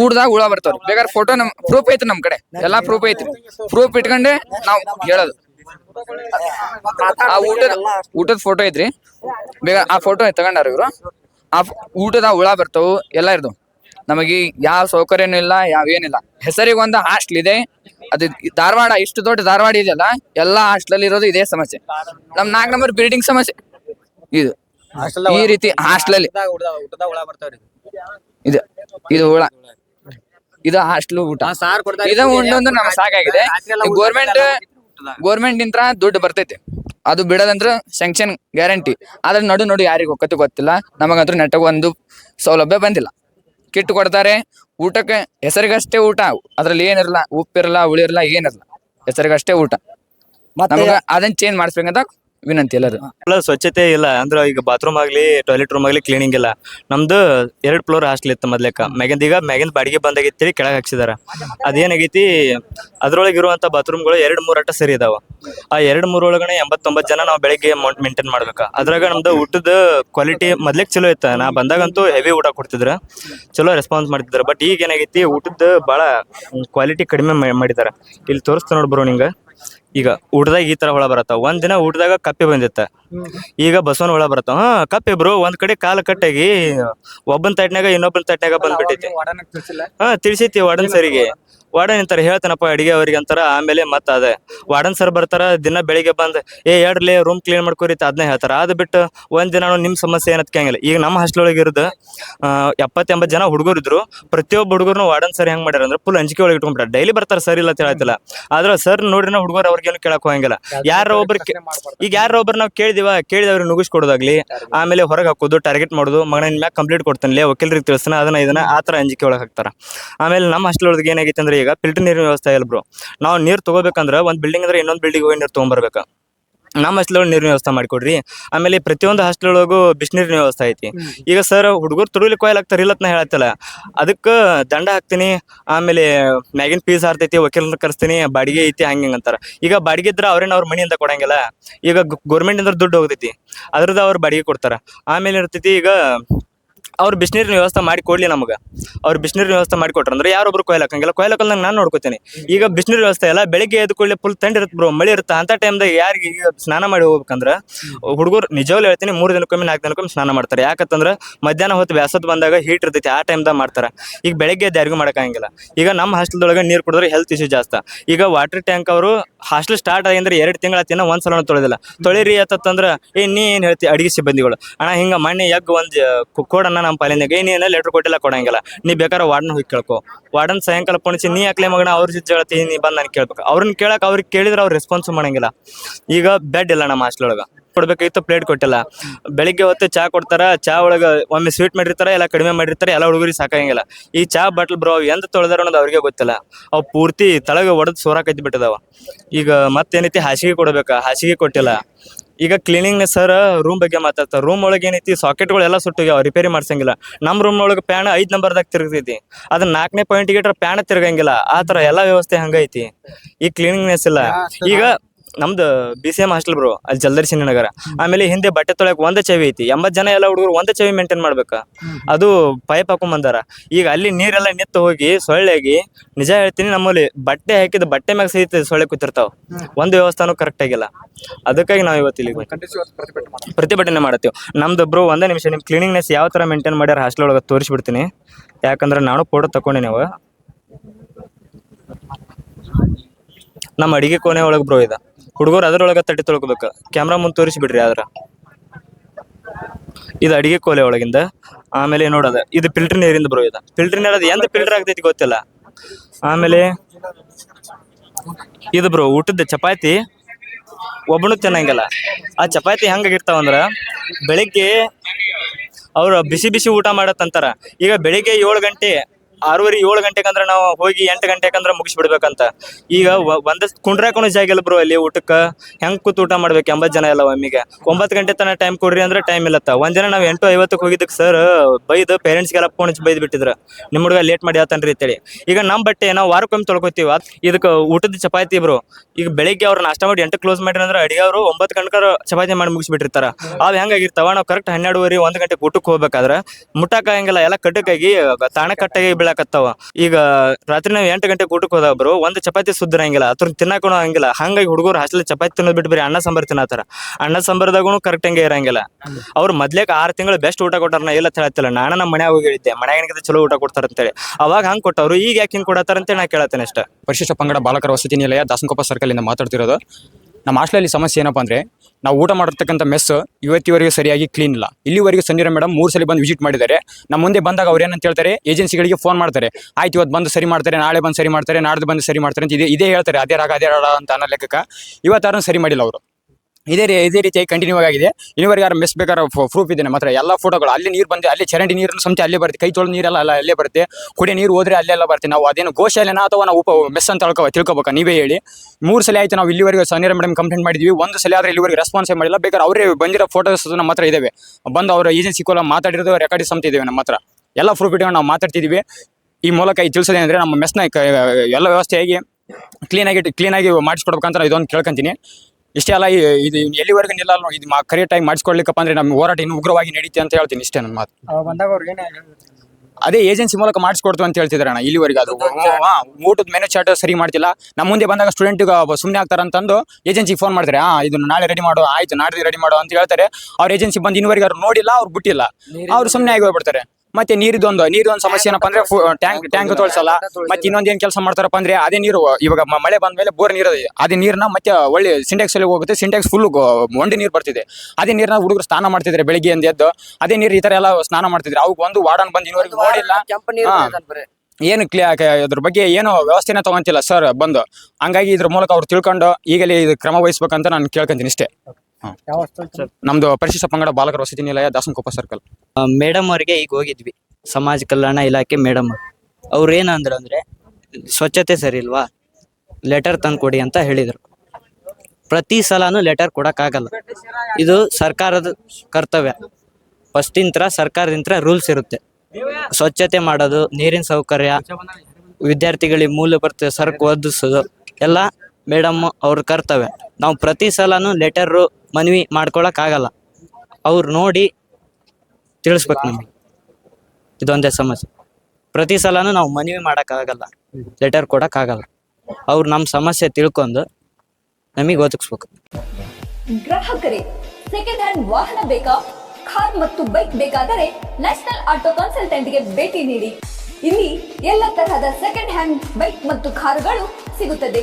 A: ಊಟದಾಗ ಹುಳ ಬರ್ತಾವ್ರಿ. ಬೇಕಾದ್ರೆ ಫೋಟೋ ನಮ್ ಪ್ರೂಫ್ ಐತಿ ನಮ್ ಕಡೆ. ಎಲ್ಲಾ ಪ್ರೂಫ್ ಐತಿ ಪ್ರೂಫ್ ಇಟ್ಕೊಂಡೆ ನಾವ್ ಹೇಳೋದು. ಆ ಊಟದ ಊಟದ ಫೋಟೋ ಐತ್ರಿ. ಬೇಗ ಆ ಫೋಟೋ ತಗೊಂಡಾರ ಇವ್ರು. ಆ ಊಟದ ಹುಳ ಬರ್ತಾವು, ಎಲ್ಲ ಇರ್ದು ನಮಗೆ ಯಾವ ಸೌಕರ್ಯನು ಇಲ್ಲ, ಯಾವ ಏನಿಲ್ಲ. ಹೆಸರಿಗೆ ಒಂದು ಹಾಸ್ಟೆಲ್ ಇದೆ. ಅದು ಧಾರವಾಡ, ಇಷ್ಟು ದೊಡ್ಡ ಧಾರವಾಡ ಇದೆಯಲ್ಲ, ಎಲ್ಲಾ ಹಾಸ್ಟೆಲ್ ಇರೋದು ಇದೇ ಸಮಸ್ಯೆ. ನಮ್ ನಾಲ್ಕು ನಂಬರ್ ಬಿಲ್ಡಿಂಗ್ ಸಮಸ್ಯೆ. ಇದು. ಈ ರೀತಿ ಹಾಸ್ಟೆಲ್ ಇದು ಇದು ಹುಳ. ಇದು ಹಾಸ್ಟೆಲ್ ಊಟ. ಇದು ಉಂಡೊಂದು ನಮ್ಗೆ ಸಾಕಾಗಿದೆ. ಗೋರ್ಮೆಂಟ್ ಗೋರ್ಮೆಂಟ್ ಇಂತ್ರ ದುಡ್ಡು ಬರ್ತೈತಿ. ಅದು ಬಿಡೋದಂದ್ರ ಸ್ಯಾಂಕ್ಷನ್ ಗ್ಯಾರಂಟಿ ಆದ್ರೆ ನಡು ನಡು ಯಾರಿಗೂ ಒಕ್ಕತ್ತು ಗೊತ್ತಿಲ್ಲ. ನಮಗಂತೂ ನೆಟ್ಟಗೆ ಒಂದು ಸೌಲಭ್ಯ ಬಂದಿಲ್ಲ. ಕಿಟ್ ಕೊಡ್ತಾರೆ. ಊಟಕ್ಕೆ ಹೆಸರಿಗಷ್ಟೇ ಊಟ. ಅದ್ರಲ್ಲಿ ಏನಿರಲ್ಲ ಉಪ್ಪಿರಲ್ಲ ಉಳಿರಲ್ಲ ಏನಿರಲ್ಲ. ಹೆಸರಿಗಷ್ಟೇ ಊಟ. ನಮಗ ಅದನ್ನ ಚೇಂಜ್ ಮಾಡಿಸ್ಬೇಕಂತ ವಿನಂತಿ ಎಲ್ಲರೂ.
B: ಎಲ್ಲ ಸ್ವಚ್ಛತೆ ಇಲ್ಲ. ಅಂದ್ರೆ ಈಗ ಬಾತ್ರೂಮ್ ಆಗ್ಲಿ ಟಾಯ್ಲೆಟ್ ರೂಮ್ ಆಗ್ಲಿ ಕ್ಲೀನಿಂಗ್ ಇಲ್ಲ. ನಮ್ದು ಎರಡ್ ಫ್ಲೋರ್ ಹಾಸ್ಟೆಲ್ ಇತ್ತು ಮೊದ್ಲೇಕ ಮ್ಯಾಗಿಂದ ಈಗ ಮ್ಯಾಗಿಂದ ಬಾಡಿಗೆ ಬಂದಾಗೈತಿ ಕೆಳಗೆ ಹಾಕ್ಸಿದಾರ. ಅದೇನಾಗೈತಿ ಅದ್ರೊಳಗೆ ಇರುವಂತ ಬಾತ್ರೂಮ್ಗಳು ಎರಡ್ ಮೂರ್ ಅಟ್ಟ ಸರಿ ಇದಾವ. ಆ ಎರಡ್ ಮೂರ್ ಒಳಗಡೆ ಎಂಬತ್ತೊಂಬತ್ತು ಜನ ನಾವು ಬೆಳಿಗ್ಗೆ ಅಮೌಂಟ್ ಮೇಂಟೈನ್ ಮಾಡ್ಬೇಕ. ಅದ್ರಾಗ ನಮ್ದು ಊಟದ ಕ್ವಾಲಿಟಿ ಮೊದ್ಲಿಗೆ ಚಲೋ ಇತ್ತ. ನಾ ಬಂದಾಗಂತೂ ಹೆವಿ ಊಟ ಕೊಡ್ತಿದ್ರ. ಚಲೋ ರೆಸ್ಪಾನ್ಸ್ ಮಾಡ್ತಿದ್ರ. ಬಟ್ ಈಗ ಏನಾಗೈತಿ, ಊಟದ ಭಾಳ ಕ್ವಾಲಿಟಿ ಕಡಿಮೆ ಮಾಡಿದಾರ. ಇಲ್ಲಿ ತೋರಿಸ್ತಾ ನೋಡ್ಬರು ಬ್ರೋ ನಿಂಗ. ಈಗ ಊಟದಾಗ ಈ ತರ ಹುಳ ಬರತ್ತಾವ. ಒಂದಿನ ದಿನ ಊಟದಾಗ ಕಪ್ಪೆ ಬಂದಿತ್ತ. ಈಗ ಬಸವನ ಒಳ ಬರ್ತಾವ. ಹಾ ಕಪ್ಪೆ ಬ್ರೋ ಒಂದ್ ಕಡೆ ಕಾಲ ಕಟ್ಟಾಗಿ ಒಬ್ಬನ್ ತಟ್ನಾಗ ಇನ್ನೊಬ್ಬನ ತಟ್ನಾಗ ಬಂದ್ಬಿಟ್ಟೈತಿ ಹಾ ತಿಳಿಸೈತಿ ವಾಡನ್ ಸರಿಗೆ. ವಾಡನ್ ಅಂತಾರೆ ಹೇಳ್ತಾನಪ್ಪ ಅಡಿಗೆ ಅವ್ರಿಗೆ ಅಂತಾರ ಆಮೇಲೆ ಮತ್ತ ಅದೇ. ವಾಡನ್ ಸರ್ ಬರ್ತಾರ ದಿನ ಬೆಳಿಗ್ಗೆ ಬಂದ್ ಏ ಎರಡ್ಲೆ ರೂಮ್ ಕ್ಲೀನ್ ಮಾಡ್ಕೋರಿ ಅದನ್ನ ಹೇಳ್ತಾರ. ಅದ್ ಬಿಟ್ಟು ಒಂದ್ ದಿನ ನಿಮ್ ಸಮಸ್ಯೆ ಏನತ್ ಕೇಳಂಗಿಲ್ಲ. ಈಗ ನಮ್ಮ ಹಾಸ್ಟೆಲ್ ಒಳಗೆ ಇರೋದು ಎಪ್ಪತ್ ಎಂಬತ್ ಜನ ಹುಡುಗರು ಇದ್ರು. ಪ್ರತಿಯೊಬ್ಬ ಹುಡುಗರ್ನು ವಾಡನ್ ಸರ್ ಹೆಂಗ್ ಮಾಡ್ಯಾರ ಅಂದ್ರೆ ಫುಲ್ ಅಂಜಿಕೆ ಒಳಗೆ ಇಟ್ಕೊಂಡ್ಬಿಟ್ಟ ಡೈಲಿ ಬರ್ತಾರ ಸರ್ ಇಲ್ಲ ಅಂತ ಹೇಳತ್ತಿಲ್ಲ. ಆದ್ರ ಸರ್ ನೋಡ್ರಿ ಹುಡುಗರು ಅವ್ರಿಗೇನು ಕೇಳಕ್ ಹೋಗಂಗಿಲ್ಲ. ಯಾರ ಒಬ್ರು ಈಗ ಯಾರ ಒಬ್ರು ನಾವು ಕೇಳಿದಿವ ಕೇಳಿದವ್ರಿಗೆ ನುಗ್ಗಿಸ್ಕೊಡೋದಾಗ್ಲಿ ಆಮೇಲೆ ಹೊರಗೆ ಹಾಕೋದು ಟಾರ್ಗೆಟ್ ಮಾಡೋದು ಮಗನ ನಿನ್ ಮ್ಯಾಗ ಕಂಪ್ಲೀಟ್ ಲೇ ವಕೀಲರಿಗೆ ತಿಳಿಸ್ತಾನೆ ಅದನ್ನ ಇದನ್ನ ಆ ಥರ ಅಂಜಿಕೆ ಒಳಗೆ ಹಾಕ್ತಾರ. ಆಮೇಲೆ ನಮ್ಮ ಹಾಸ್ಟೆಲ್ ಒಳಗೆ ಏನಾಗೈತೆ ಅಂದ್ರೆ ಈಗ ಫಿಲ್ಟರ್ ನೀರಿನ ವ್ಯವಸ್ಥೆ ಇಲ್ಲ ಬ್ರೋ ನಾವು ನೀರು ತಗೋಬೇಕಂದ್ರೆ ಒಂದು ಬಿಲ್ಡಿಂಗ್ ಅಂದ್ರೆ ಇನ್ನೊಂದು ಬಿಲ್ಡಿಂಗ್ ಹೋಗಿ ನೀರು ತಗೊಂಡ್ಬರ್ಬೇಕು ನಮ್ಮ ಹಾಸ್ಟೆಲ್ ಒಳಗೆ ನೀರಿನ ವ್ಯವಸ್ಥೆ ಮಾಡಿಕೊಡ್ರಿ. ಆಮೇಲೆ ಪ್ರತಿಯೊಂದು ಹಾಸ್ಟೆಲ್ ಒಳಗೂ ಬಿಸಿನೀರಿನ ವ್ಯವಸ್ಥೆ ಐತಿ. ಈಗ ಸರ್ ಹುಡುಗರು ತುರುಲಿ ಕೊಯ್ಲಾಗ್ತಾರೆ ಇಲ್ಲ ನಾ ಹೇಳತ್ತಲ್ಲ. ಅದಕ್ಕೆ ದಂಡ ಹಾಕ್ತೀನಿ ಆಮೇಲೆ ಮ್ಯಾಗಿನ ಫೀಸ್ ಹಾರ್ತೈತಿ ವಕೀಲರ ಕರೆಸ್ತೀನಿ ಬಾಡಿಗೆ ಐತಿ ಹಂಗೆ ಹಿಂಗೆ ಅಂತಾರೆ. ಈಗ ಬಾಡಿಗೆ ಇದ್ರೆ ಅವ್ರೇನು ಅವ್ರ ಮನೆಯಿಂದ ಕೊಡಂಗಿಲ್ಲ. ಈಗ ಗೌರ್ಮೆಂಟಿಂದ ದುಡ್ಡು ಹೋಗ್ತೈತಿ. ಅದ್ರದ್ದು ಅವ್ರು ಬಾಡಿಗೆ ಕೊಡ್ತಾರೆ. ಆಮೇಲೆ ಇರ್ತೈತಿ ಈಗ ಅವ್ರು ಬಿಸಿನೀರಿನ ವ್ಯವಸ್ಥೆ ಮಾಡಿ ಕೊಡ್ಲಿ ನಮಗೆ. ಅವ್ರು ಬಿಸಿನೀರಿನ ವ್ಯವಸ್ಥೆ ಮಾಡಿ ಕೊಟ್ರು ಅಂದ್ರೆ ಯಾರೊಬ್ರು ಕೊಯ್ಲಾಕಂಗಿಲ್ಲ ಕೊಯ್ಲಾಕಲ್ದಂಗೆ ನಾನು ನೋಡ್ಕೋತೀನಿ. ಈಗ ಬಿಸಿನೀರು ವ್ಯವಸ್ಥೆ ಎಲ್ಲ ಬೆಳಿಗ್ಗೆ ಎದ್ದು ಕೂಡಲೇ ಫುಲ್ ತಂಡಿರುತ್ತೆ ಬ್ರೋ ಮಳೆ ಇರುತ್ತೆ? ಅಂತ ಟೈಮ್ದಾಗ ಯಾರಿಗೆ ಈಗ ಸ್ನಾನ ಮಾಡಿ ಹೋಗ್ಬೇಕಂದ್ರೆ ಹುಡುಗರು ನಿಜವಾಗ್ಲೂ ಹೇಳ್ತೀನಿ ಮೂರು ದಿನಕ್ಕೊಮ್ಮೆ, ನಾಲ್ಕು ದಿನಕ್ಕೊಮ್ಮೆ ಸ್ನಾನ ಮಾಡ್ತಾರೆ. ಯಾಕಂತಂದ್ರೆ ಮಧ್ಯಾಹ್ನ ಹೊತ್ತು ವ್ಯಾಸದ ಬಂದಾಗ ಹೀಟ್ ಇರ್ತೈತಿ, ಆ ಟೈಮ್ದಾಗ ಮಾಡ್ತಾರೆ. ಈಗ ಬೆಳಗ್ಗೆ ಎದ್ದು ಯಾರಿಗೂ ಮಾಡೋಕ್ಕಾಗಿಲ್ಲ ಈಗ ನಮ್ಮ ಹಾಸ್ಟೆಲ್ದೊಳಗೆ ನೀರು ಕುಡಿದ್ರೆ ಹೆಲ್ತ್ ಇಶ್ಯೂ ಜಾಸ್ತಿ. ಈಗ ವಾಟರ್ ಟ್ಯಾಂಕ್ ಅವರು ಹಾಸ್ಟೆಲ್ ಸ್ಟಾರ್ಟ್ ಆಗಿಂದ್ರೆ ಎರಡು ತಿಂಗಳ ತಿನ್ನ ಒಂದು ಸಲ ತೊಳೆದಿಲ್ಲ. ತೊಳಿರಿ ಅಂತಂದ್ರೆ ಏ ನೀ ಏನು ಹೇಳ್ತಿ ಅಡಿಗೆ ಸಿಬ್ಬಂದಿಗಳು? ಅಣ್ಣ ಹಿಂಗೆ ಮಣ್ಣೆ ಎಗ್ ಒಂದು ಕೊಡಣ್ಣ ನಮ್ಮ ಪಾಲಿನಾಗ ಏನೇನು ಲೆಟ್ರ್ ಕೊಟ್ಟಿಲ್ಲ ಕೊಡಂಗಿಲ್ಲ. ನೀ ಬೇಕಾದ್ರೆ ವಾರ್ಡನ್ ಹೋಗಿ ಕೇಳ್ಕೊ. ವಾರ್ಡನ್ ಸಾಯಂಕಾಲ ಪೊಣಿಸಿ ನೀ ಅಕ್ಲೇ ಮಗನ ಅವ್ರ ಜೊತೆ ಹೇಳ್ತೀನಿ ನೀ ಬಂದು ನಾನು ಕೇಳ್ಬೇಕು. ಅವ್ರನ್ನ ಕೇಳಕ್ಕೆ ಅವ್ರಿಗೆ ಕೇಳಿದ್ರೆ ಅವ್ರು ರೆಸ್ಪಾನ್ಸ್ ಮಾಡಂಗಿಲ್ಲ. ಈಗ ಬೆಡ್ ಇಲ್ಲ ನಮ್ಮ ಹಾಸ್ಟೆಲ್ ಒಳಗೆ. ಕೊಡ್ಬೇಕಾಗಿತ್ತು ಪ್ಲೇಟ್ ಕೊಟ್ಟಿಲ್ಲ. ಬೆಳಿಗ್ಗೆ ಹೊತ್ತು ಚಾ ಕೊಡ್ತಾರ, ಚಾ ಒಳಗೆ ಒಮ್ಮೆ ಸ್ವೀಟ್ ಮಾಡಿರ್ತಾರೆ, ಎಲ್ಲ ಕಡಿಮೆ ಮಾಡಿರ್ತಾರೆ, ಎಲ್ಲ ಹುಡುಗರಿಗೆ ಸಾಕಾಗಿಲ್ಲ ಈ ಚಾ ಬಾಟ್ಲ್ ಬ್ರೋ ಎಂತ ತೊಳೆದಾರ ಅನ್ನೋದು ಅವ್ರಿಗೆ ಗೊತ್ತಿಲ್ಲ. ಅವು ಪೂರ್ತಿ ತಳಗ ಒಡೆದು ಸೋರಾಕೈತಿ ಬಿಟ್ಟದವ ಈಗ ಮತ್ತೇನೈತಿ? ಹಾಸಿಗೆ ಕೊಡ್ಬೇಕಾ? ಹಾಸಿಗೆ ಕೊಟ್ಟಿಲ್ಲ. ಈಗ ಕ್ಲೀನಿಂಗ್ ಸರ್ ರೂಮ್ ಬಗ್ಗೆ ಮಾತಾಡ್ತಾರೆ. ರೂಮ್ ಒಳಗೆ ಏನೈತಿ ಸಾಕೆಟ್ಗಳೆಲ್ಲ ಸುಟ್ಟೋಗ್ಯಾವ ರಿಪೇರಿ ಮಾಡ್ಸಂಗಿಲ್ಲ. ನಮ್ಮ ರೂಮ್ ಒಳಗೆ ಪ್ಯಾನ್ ಐದು ನಂಬರ್ದಾಗ ತಿರುಗ್ತೈತಿ. ಅದನ್ನ ನಾಲ್ಕನೇ ಪಾಯಿಂಟ್ಗೆ ಇಟ್ರೆ ಪ್ಯಾನ್ ತಿರ್ಗಂಗಿಲ್ಲ. ಆ ಥರ ಎಲ್ಲ ವ್ಯವಸ್ಥೆ ಹಂಗೈತಿ. ಈ ಕ್ಲೀನಿಂಗ್ನೆಸ್ ಇಲ್ಲ. ಈಗ ನಮ್ದು B C M hostel bro ಅಲ್ಲಿ ಜಲ್ದರ್ಶಿನಿ ನಗರ. ಆಮೇಲೆ ಹಿಂದೆ ಬಟ್ಟೆ ತೊಳೆಯಕ್ಕೆ ಒಂದೇ ಚವಿ ಐತಿ. ಎಂಬತ್ತು ಜನ ಎಲ್ಲ ಹುಡುಗರು ಒಂದೇ ಚವಿ ಮೇಂಟೈನ್ ಮಾಡ್ಬೇಕು. ಅದು ಪೈಪ್ ಹಾಕೊಂಬಂದಾರ ಈಗ ಅಲ್ಲಿ ನೀರೆಲ್ಲ ನಿತ್ತು ಹೋಗಿ ಸೊಳ್ಳೆಗಿ ನಿಜ ಹೇಳ್ತೀನಿ ನಮ್ಮಲ್ಲಿ ಬಟ್ಟೆ ಹಾಕಿದ ಬಟ್ಟೆ ಮ್ಯಾಗ ಸಹಿತ ಸೊಳ್ಳೆ ಕೂತಿರ್ತಾವ. ಒಂದು ವ್ಯವಸ್ಥಾನು ಕರೆಕ್ಟ್ ಆಗಿಲ್ಲ. ಅದಕ್ಕಾಗಿ ನಾವು ಇವತ್ತು ಬಂದ್ವಿ. ಪ್ರತಿಭಟನೆ ಮಾಡ್ತೀವಿ. ನಮ್ದು ಬ್ರೋ ಒಂದೇ ನಿಮಿಷ ನಿಮ್ಮ ಕ್ಲೀನಿಂಗ್ನೆಸ್ ಯಾವ ಥರ ಮೇಂಟೈನ್ ಮಾಡ್ಯಾರ ಹಾಸ್ಟೆಲ್ ಒಳಗೆ ತೋರಿಸ್ಬಿಡ್ತೀನಿ. ಯಾಕಂದ್ರೆ ನಾನು ಫೋಟೋ ತಗೊಂಡೆ ನೀವು. ನಮ್ಮ ಅಡಿಗೆ ಕೋಣೆ ಒಳಗೆ ಬ್ರೋ ಇದೆ. ಹುಡುಗರು ಅದರೊಳಗೆ ತಟ್ಟಿ ತೊಳ್ಕೊಬೇಕು. ಕ್ಯಾಮ್ರಾ ಮುಂದೆ ತೋರಿಸ್ಬಿಡ್ರಿ ಅದರ ಇದು ಅಡಿಗೆ ಕೋಲೆ ಒಳಗಿಂದ. ಆಮೇಲೆ ನೋಡೋದ ಇದು ಫಿಲ್ಟರ್ ನೀರಿಂದ ಬರೋ ಇದು. ಫಿಲ್ಟರ್ ನೀರು ಅದು ಎಂತ ಫಿಲ್ಟರ್ ಆಗ್ತೈತಿ ಗೊತ್ತಿಲ್ಲ. ಆಮೇಲೆ ಇದು ಬ್ರೋ ಊಟದ ಚಪಾತಿ. ಒಬ್ಬನು ತಿನ್ನಂಗಿಲ್ಲ. ಆ ಚಪಾತಿ ಹೆಂಗಾಗಿರ್ತಾವಂದ್ರ ಬೆಳಿಗ್ಗೆ ಅವ್ರು ಬಿಸಿ ಬಿಸಿ ಊಟ ಮಾಡತ್ತಂತಾರ. ಈಗ ಬೆಳಿಗ್ಗೆ ಏಳು ಗಂಟೆ ಆರೂವರೆ ಏಳು ಗಂಟೆಗೆ ಅಂದ್ರೆ ನಾವು ಹೋಗಿ ಎಂಟು ಅಂದ್ರೆ ಮುಗಿಸ್ಬಿಡ್ಬೇಕಂತ. ಈಗ ಒಂದಷ್ಟು ಒಂದ ಕುಂಡ್ರಾಕೊಂಡು ಜಾಗ ಇಲ್ಲ ಬ್ರೋ ಅಲ್ಲಿ ಊಟಕ್ಕೆ. ಹೆಂಗ್ ಕೂತ್ ಊಟ ಮಾಡ್ಬೇಕು? ಎಂಬತ್ತು ಜನ ಎಲ್ಲ ಒಮ್ಮಿಗೆ. ಒಂಬತ್ತು ಗಂಟೆ ತನಕ ಟೈಮ್ ಕೊಡ್ರಿ ಅಂದ್ರೆ ಟೈಮ್ ಇಲ್ಲತ್ತ. ಒಂದ್ ಜನ ನಾವು ಎಂಟು ಐವತ್ತಕ್ಕೆ ಹೋಗಿದ್ದಕ್ಕೆ ಸರ್ ಬೈದು ಪೇರೆಂಟ್ಸ್ಗೆಲ್ಲ ಫೋನ್ ಹಚ್ಚಿ ಬೈದು ಬಿಟ್ಟಿದ್ರು. ನಿಮ್ಮ ಹುಡುಗ ಲೇಟ್ ಮಾಡಿ ಆತನ್ರಿ ಅಂತೇಳಿ. ಈಗ ನಮ್ಮ ಬಟ್ಟೆ ನಾವು ವಾರಕ್ಕೊಮ್ಮೆ ತೊಳ್ಕೊತೀವಿ. ಇದಕ್ ಇದಕ್ಕೆ ಊಟದ ಚಪಾತಿ ಬ್ರೋ ಈಗ ಬೆಳಿಗ್ಗೆ ಅವ್ರು ನಾಷ್ಟ ಮಾಡಿ ಎಂಟು ಕ್ಲೋಸ್ ಮಾಡಿರಿ ಅಂದ್ರೆ ಅಡಿಗೆ ಅವರು ಒಂಬತ್ತು ಗಂಟೆ ಚಪಾತಿ ಮಾಡಿ ಮುಗಿಸ್ಬಿಟ್ಟಿರ್ತಾರ. ಅವು ಹೆಂಗಾಗಿರ್ತಾವ? ನಾವು ಕರೆಕ್ಟ್ ಹನ್ನೆರಡುವರೆ ಒಂದು ಗಂಟೆಗೆ ಊಟಕ್ಕೆ ಹೋಗ್ಬೇಕಾದ್ರೆ ಮುಟ್ಟಕ್ಕಾಗಂಗಿಲ್ಲ ಎಲ್ಲ ಕಟ್ಟಕ್ಕಾಗಿ ತಾಣ ಕಟ್ಟಾಗಿ ಬೀಳಕತ್ತಾವ ಈಗ ರಾತ್ರಿ ನಾವು ಎಂಟು ಗಂಟೆಗೆ ಊಟಕ್ಕೆ ಹೋದಾಗ ಬ್ರೋ ಒಂದು ಚಪಾತಿ ಸುದ್ದಿರಂಗಿಲ್ಲ ಅದ್ರ ತಿನ್ನಕೂ ಹಂಗಿಲ್ಲ. ಹಂಗಾಗಿ ಹುಡುಗರು ಹಾಸ್ಟೆಲ್ ಚಪಾತಿ ತಿನ್ನೋದು ಬಿಟ್ಟು ಬರೀ ಅನ್ನ ಸಾಂಬಾರ್ ತಿನ್ನತ್ತಾರ ಅನ್ನ ಸಾಂಬಾರ್ದಾಗೂ ಕರೆಕ್ಟ್ ಹಂಗೆ ಇರಂಗಿಲ್ಲ. ಅವ್ರು ಮೊದ್ಲೇಕ ಆರ್ ತಿಂಗಳು ಬೆಸ್ಟ್ ಊಟ ಕೊಟ್ಟಾರ ಇಲ್ಲ ತಿಳತ್ತಿಲ್ಲ ನಾನು ನಮ್ಮ ಮನ್ಯಾಗ ಹೋಗಿ ಹೇಳಿದ್ದೆ ಮನ್ಯಾಗಿನ ಚಲೋ ಊಟ ಕೊಡ್ತಾರ ಅಂತೇಳಿ ಅವಾಗ ಹಂಗೆ ಕೊಟ್ಟವ್ರು, ಈಗ ಯಾಕೆ ಹಿಂಗೆ ಅಂತೇಳಿ ನಾ ಕೇಳತ್ತೇನೆ ಅಷ್ಟೇ.
H: ಪರಿಶಿಷ್ಟ ಪಂಗಡ ಬಾಲಕರ ವಸತಿ ನಿಲಯ ದಾಸನಕೊಪ್ಪ ಸರ್ಕಲ್ ಇಂದ ಮಾತಾಡ್ತಿರೋದು. ನಮ್ಮ ಹಾಸ್ಟೆಲಲ್ಲಿ ಸಮಸ್ಯೆ ಏನಪ್ಪ ಅಂದರೆ, ನಾವು ಊಟ ಮಾಡಿರ್ತಕ್ಕಂಥ ಮೆಸ್ ಇವತ್ತಿವರೆಗೂ ಸರಿಯಾಗಿ ಕ್ಲೀನ್ ಇಲ್ಲ. ಇಲ್ಲಿವರೆಗೂ ಸಂಜೀರ ಮೇಡಮ್ ಮೂರು ಸಲ ಬಂದು ವಿಸಿಟ್ ಮಾಡಿದ್ದಾರೆ. ನಮ್ಮ ಮುಂದೆ ಬಂದಾಗ ಅವ್ರು ಏನಂತ ಹೇಳ್ತಾರೆ ಏಜೆನ್ಸಿಗಳಿಗೆ ಫೋನ್ ಮಾಡ್ತಾರೆ. ಆಯ್ತು, ಇವತ್ತು ಬಂದು ಸರಿ ಮಾಡ್ತಾರೆ, ನಾಳೆ ಬಂದು ಸರಿ ಮಾಡ್ತಾರೆ, ನಾಡ್ದು ಬಂದು ಸರಿ ಮಾಡ್ತಾರೆ ಅಂತ ಇದೇ ಇದೇ ಹೇಳ್ತಾರೆ. ಅದೇ ರಾಗ, ಅದೇ ರಾಡ ಅಂತ ಅನ್ನೋ ಲೆಕ್ಕಕ್ಕೆ. ಇವತ್ತಾರು ಸರಿ ಮಾಡಿಲ್ಲ ಅವರು. ಇದೇ ಇದೇ ರೀತಿಯಾಗಿ ಕಂಟಿನ್ಯೂ ಆಗಿದೆ. ಇನ್ನುವರೆಗೆ ಯಾರು ಮೆಸ್ ಬೇಕಾದ್ರೆ ಪ್ರೂಫ್ ಇದೆ ಮಾತ್ರ ಎಲ್ಲ ಫೋಟೋಗಳು ಅಲ್ಲಿ ನೀರು ಬಂದು ಅಲ್ಲಿ ಚರಂಡಿ ನೀರನ್ನು ಸಮೇತ ಅಲ್ಲೇ ಬರುತ್ತೆ. ಕೈ ತೊಳೆದ ನೀರೆಲ್ಲ ಅಲ್ಲ, ಅಲ್ಲೇ ಬರುತ್ತೆ. ಕುಡಿಯ ನೀರು ಹೋದ್ರೆ ಅಲ್ಲೆಲ್ಲ ಬರುತ್ತೆ. ನಾವು ಅದೇನು ಗೋಶಾಲೆನ ಅಥವಾ ನಾವು ಉಪ ಮೆಸ್ ಅಂತ ತಿಳ್ಕೊ ತಿಳ್ಕೊಬೇಕು? ನೀವೇ ಹೇಳಿ. ಮೂರು ಸಲ ಆಯ್ತು ನಾವು ಇಲ್ಲಿವರೆಗೆ ಸನೀರ ಮೇಡಮ್ ಕಂಪ್ಲೇಂಟ್ ಮಾಡಿದ್ವಿ. ಒಂದು ಸಲ ಆದ್ರೆ ಇಲ್ಲಿವರೆಗೆ ರೆಸ್ಪಾನ್ಸೇ ಮಾಡಿಲ್ಲ. ಬೇಕಾದ್ರೆ ಅವರೇ ಬಂದಿರೋ ಫೋಟೋಸ್ ನಮ್ಮ ಹತ್ರ ಇದ್ದಾವೆ ಬಂದು ಅವರ ಏಜೆನ್ಸಿ ಕೋಲ ಮಾತಾಡಿರೋದು ರೆಕಾರ್ಡ್ ಸಮೇತ ಇದ್ದೇವೆ ನಮ್ಮ ಹತ್ರ. ಎಲ್ಲ ಪ್ರೂಫ್ ಇಟ್ಕೊಂಡು ನಾವು ಮಾತಾಡ್ತಿದ್ದೀವಿ ಈ ಮೂಲಕ ಈ ತಿಳಿಸೋದೇನೆಂದರೆ ನಮ್ಮ ಮೆಸ್ನ ಎಲ್ಲ ವ್ಯವಸ್ಥೆಯಾಗಿ ಕ್ಲೀನಾಗಿ ಕ್ಲೀನಾಗಿ ಮಾಡಿಸ್ಕೊಡ್ಬೇಕಂತ ಇದೊಂದು ಕೇಳ್ಕೊಂತೀನಿ. ಇಷ್ಟೇ ಅಲ್ಲ ಈ- ಇದು ಎಲ್ಲಿವರೆಗೂ ನಿಲ್ಲ ಇದು ಕರೆಕ್ಟಾಗಿ ಮಾಡಿಸ್ಕೊಳ್ಲಿಕ್ಕಪ್ಪ ಅಂದ್ರೆ ನಮ್ಮ ಹೋರಾಟ ಇನ್ನು ಉಗ್ರವಾಗಿ ನಡೀತಿ ಅಂತ ಹೇಳ್ತೀನಿ ಇಷ್ಟೇ ನನ್ನ ಮಾತು.
C: ಬಂದಾಗ ಅವ್ರಿಗೆ ಏನೇ
H: ಅದೇ ಏಜೆನ್ಸಿ ಮೂಲಕ ಮಾಡಿಸ್ಕೊಡ್ತು ಅಂತ ಹೇಳ್ತಿದ್ದಾರೆ ಅಣ್ಣ ಇಲ್ಲಿವರೆಗೆ ಅದು. ಹಾ, ಊಟದ ಮೆನು ಚಾರ್ಟ್ ಸರಿ ಮಾಡ್ತಿಲ್ಲ. ನಮ್ಮ ಮುಂದೆ ಬಂದಾಗ ಸ್ಟೂಡೆಂಟ್ ಸುಮ್ಮನೆ ಆಗ್ತಾರಂತಂದು ಏಜೆನ್ಸಿಗೆ ಫೋನ್ ಮಾಡ್ತಾರೆ ಹಾ ಇದನ್ನ ನಾಳೆ ರೆಡಿ ಮಾಡು ಆಯ್ತು ನಾಡ್ದು ರೆಡಿ ಮಾಡು ಅಂತ ಹೇಳ್ತಾರೆ. ಅವ್ರ ಏಜೆನ್ಸಿ ಬಂದು ಇನ್ನುವರೆಗೆ ಅವ್ರು ನೋಡಿಲ್ಲ ಅವ್ರು ಬಿಟ್ಟಿಲ್ಲ. ಅವ್ರು ಸುಮ್ಮನೆ ಆಗಿ ಹೋಗ್ಬಿಡ್ತಾರೆ. ಮತ್ತೆ ನೀರಿದೊಂದು ನೀರಿದೊಂದು ಸಮಸ್ಯೆ ಏನಪ್ಪ ಅಂದ್ರೆ ಟ್ಯಾಂಕ್ ಟ್ಯಾಂಕ್ ತೋರಿಸಲ್ಲ. ಮತ್ತೆ ಇನ್ನೊಂದ್ ಏನ್ ಕೆಲಸ ಮಾಡ್ತಾರಪ್ಪ ಅಂದ್ರೆ ಅದೇ ನೀರು ಇವಾಗ ಮಳೆ ಬಂದ ಮೇಲೆ ಬೋರ್ ನೀರು ಅದೇ ನೀರ್ನ ಮತ್ತೆ ಒಳ್ಳೆ ಸಿಂಟೆಕ್ಸ್ ಅಲ್ಲಿ ಹೋಗುತ್ತೆ. ಸಿಂಟೆಕ್ಸ್ ಫುಲ್ ಒಂಡಿ ನೀರು ಬರ್ತಿದೆ. ಅದೇ ನೀರ್ನ ಹುಡುಗರು ಸ್ನಾನ ಮಾಡ್ತಿದ್ರೆ ಬೆಳಿಗ್ಗೆ ಎಂದು ಎದ್ದು. ಅದೇ ನೀರು ಈ ತರ ಎಲ್ಲ ಸ್ನಾನ ಮಾಡ್ತಿದ್ರೆ. ಅವ್ಗ ಒಂದು ವಾರ್ಡನ್ ಬಂದು ಇನ್ನೂ ನೋಡಿಲ್ಲ. ಏನು ಕ್ಲಿಯಾ ಅದ್ರ ಬಗ್ಗೆ ಏನು ವ್ಯವಸ್ಥೆನ ತಗೊಂತಿಲ್ಲ ಸರ್ ಬಂದು. ಹಂಗಾಗಿ ಇದ್ರ ಮೂಲಕ ಅವ್ರು ತಿಳ್ಕೊಂಡು ಈಗಲೇ ಇದು ಕ್ರಮ ವಹಿಸ್ಬೇಕಂತ ನಾನು ಕೇಳ್ಕೊಂತೀನಿ ಇಷ್ಟೇ. ನಮ್ದು ಪರಿಶಿಷ್ಟ ಪಂಗಡ ಬಾಲಕರ ವಸತಿ ನಿಲಯ ದಾಸನಕೊಪ್ಪ ಸರ್ಕಲ್
I: ಮೇಡಮ್ ಅವರಿಗೆ ಈಗ ಹೋಗಿದ್ವಿ. ಸಮಾಜ ಕಲ್ಯಾಣ ಇಲಾಖೆ ಮೇಡಮ್. ಅವ್ರು ಏನಂದ್ರು ಅಂದ್ರೆ ಸ್ವಚ್ಛತೆ ಸರಿ ಇಲ್ವಾ? ಲೆಟರ್ ತಂದು ಕೊಡಿ ಅಂತ ಹೇಳಿದರು. ಪ್ರತಿ ಸಲಾನು ಲೆಟರ್ ಕೊಡೋಕ್ಕಾಗಲ್ಲ. ಇದು ಸರ್ಕಾರದ ಕರ್ತವ್ಯ. ಫಸ್ಟಿಂತ್ರ ಸರ್ಕಾರದಿಂದ ರೂಲ್ಸ್ ಇರುತ್ತೆ. ಸ್ವಚ್ಛತೆ ಮಾಡೋದು ನೀರಿನ ಸೌಕರ್ಯ ವಿದ್ಯಾರ್ಥಿಗಳಿಗೆ ಮೂಲಭೂತ ಸರಕು ಒದಗಿಸೋದು ಎಲ್ಲ ಮೇಡಮ್ ಅವ್ರ ಕರ್ತವ್ಯ. ನಾವು ಪ್ರತಿ ಸಲನೂ ಲೆಟರು ಮನವಿ ಮಾಡ್ಕೊಳಕ್ಕಾಗಲ್ಲ ಅವ್ರು ನೋಡಿ ತಿಳಿಸ್ಬೇಕು ನಮಗೆ. ಇದೊಂದೇ ಸಮಸ್ಯೆ. ಪ್ರತಿ ಸಲನೂ ನಾವು ಮನವಿ ಮಾಡೋಕ್ಕಾಗಲ್ಲ ಲೆಟರ್ ಕೊಡೋಕ್ಕಾಗಲ್ಲ ಅವ್ರು ನಮ್ಮ ಸಮಸ್ಯೆ ತಿಳ್ಕೊಂಡು ನಮಗೆ ಒದಗಿಸ್ಬೇಕು.
J: ಗ್ರಾಹಕರೇ, ಸೆಕೆಂಡ್ ಹ್ಯಾಂಡ್ ವಾಹನ ಬೇಕಾ? ಕಾರ್ ಮತ್ತು ಬೈಕ್ ಬೇಕಾದರೆ ನ್ಯಾಷನಲ್ ಆಟೋ ಕನ್ಸಲ್ಟೆಂಟ್ಗೆ ಭೇಟಿ ನೀಡಿ. ಇಲ್ಲಿ ಎಲ್ಲ ತರಹದ ಸೆಕೆಂಡ್ ಹ್ಯಾಂಡ್ ಬೈಕ್ ಮತ್ತು ಕಾರುಗಳು ಸಿಗುತ್ತದೆ.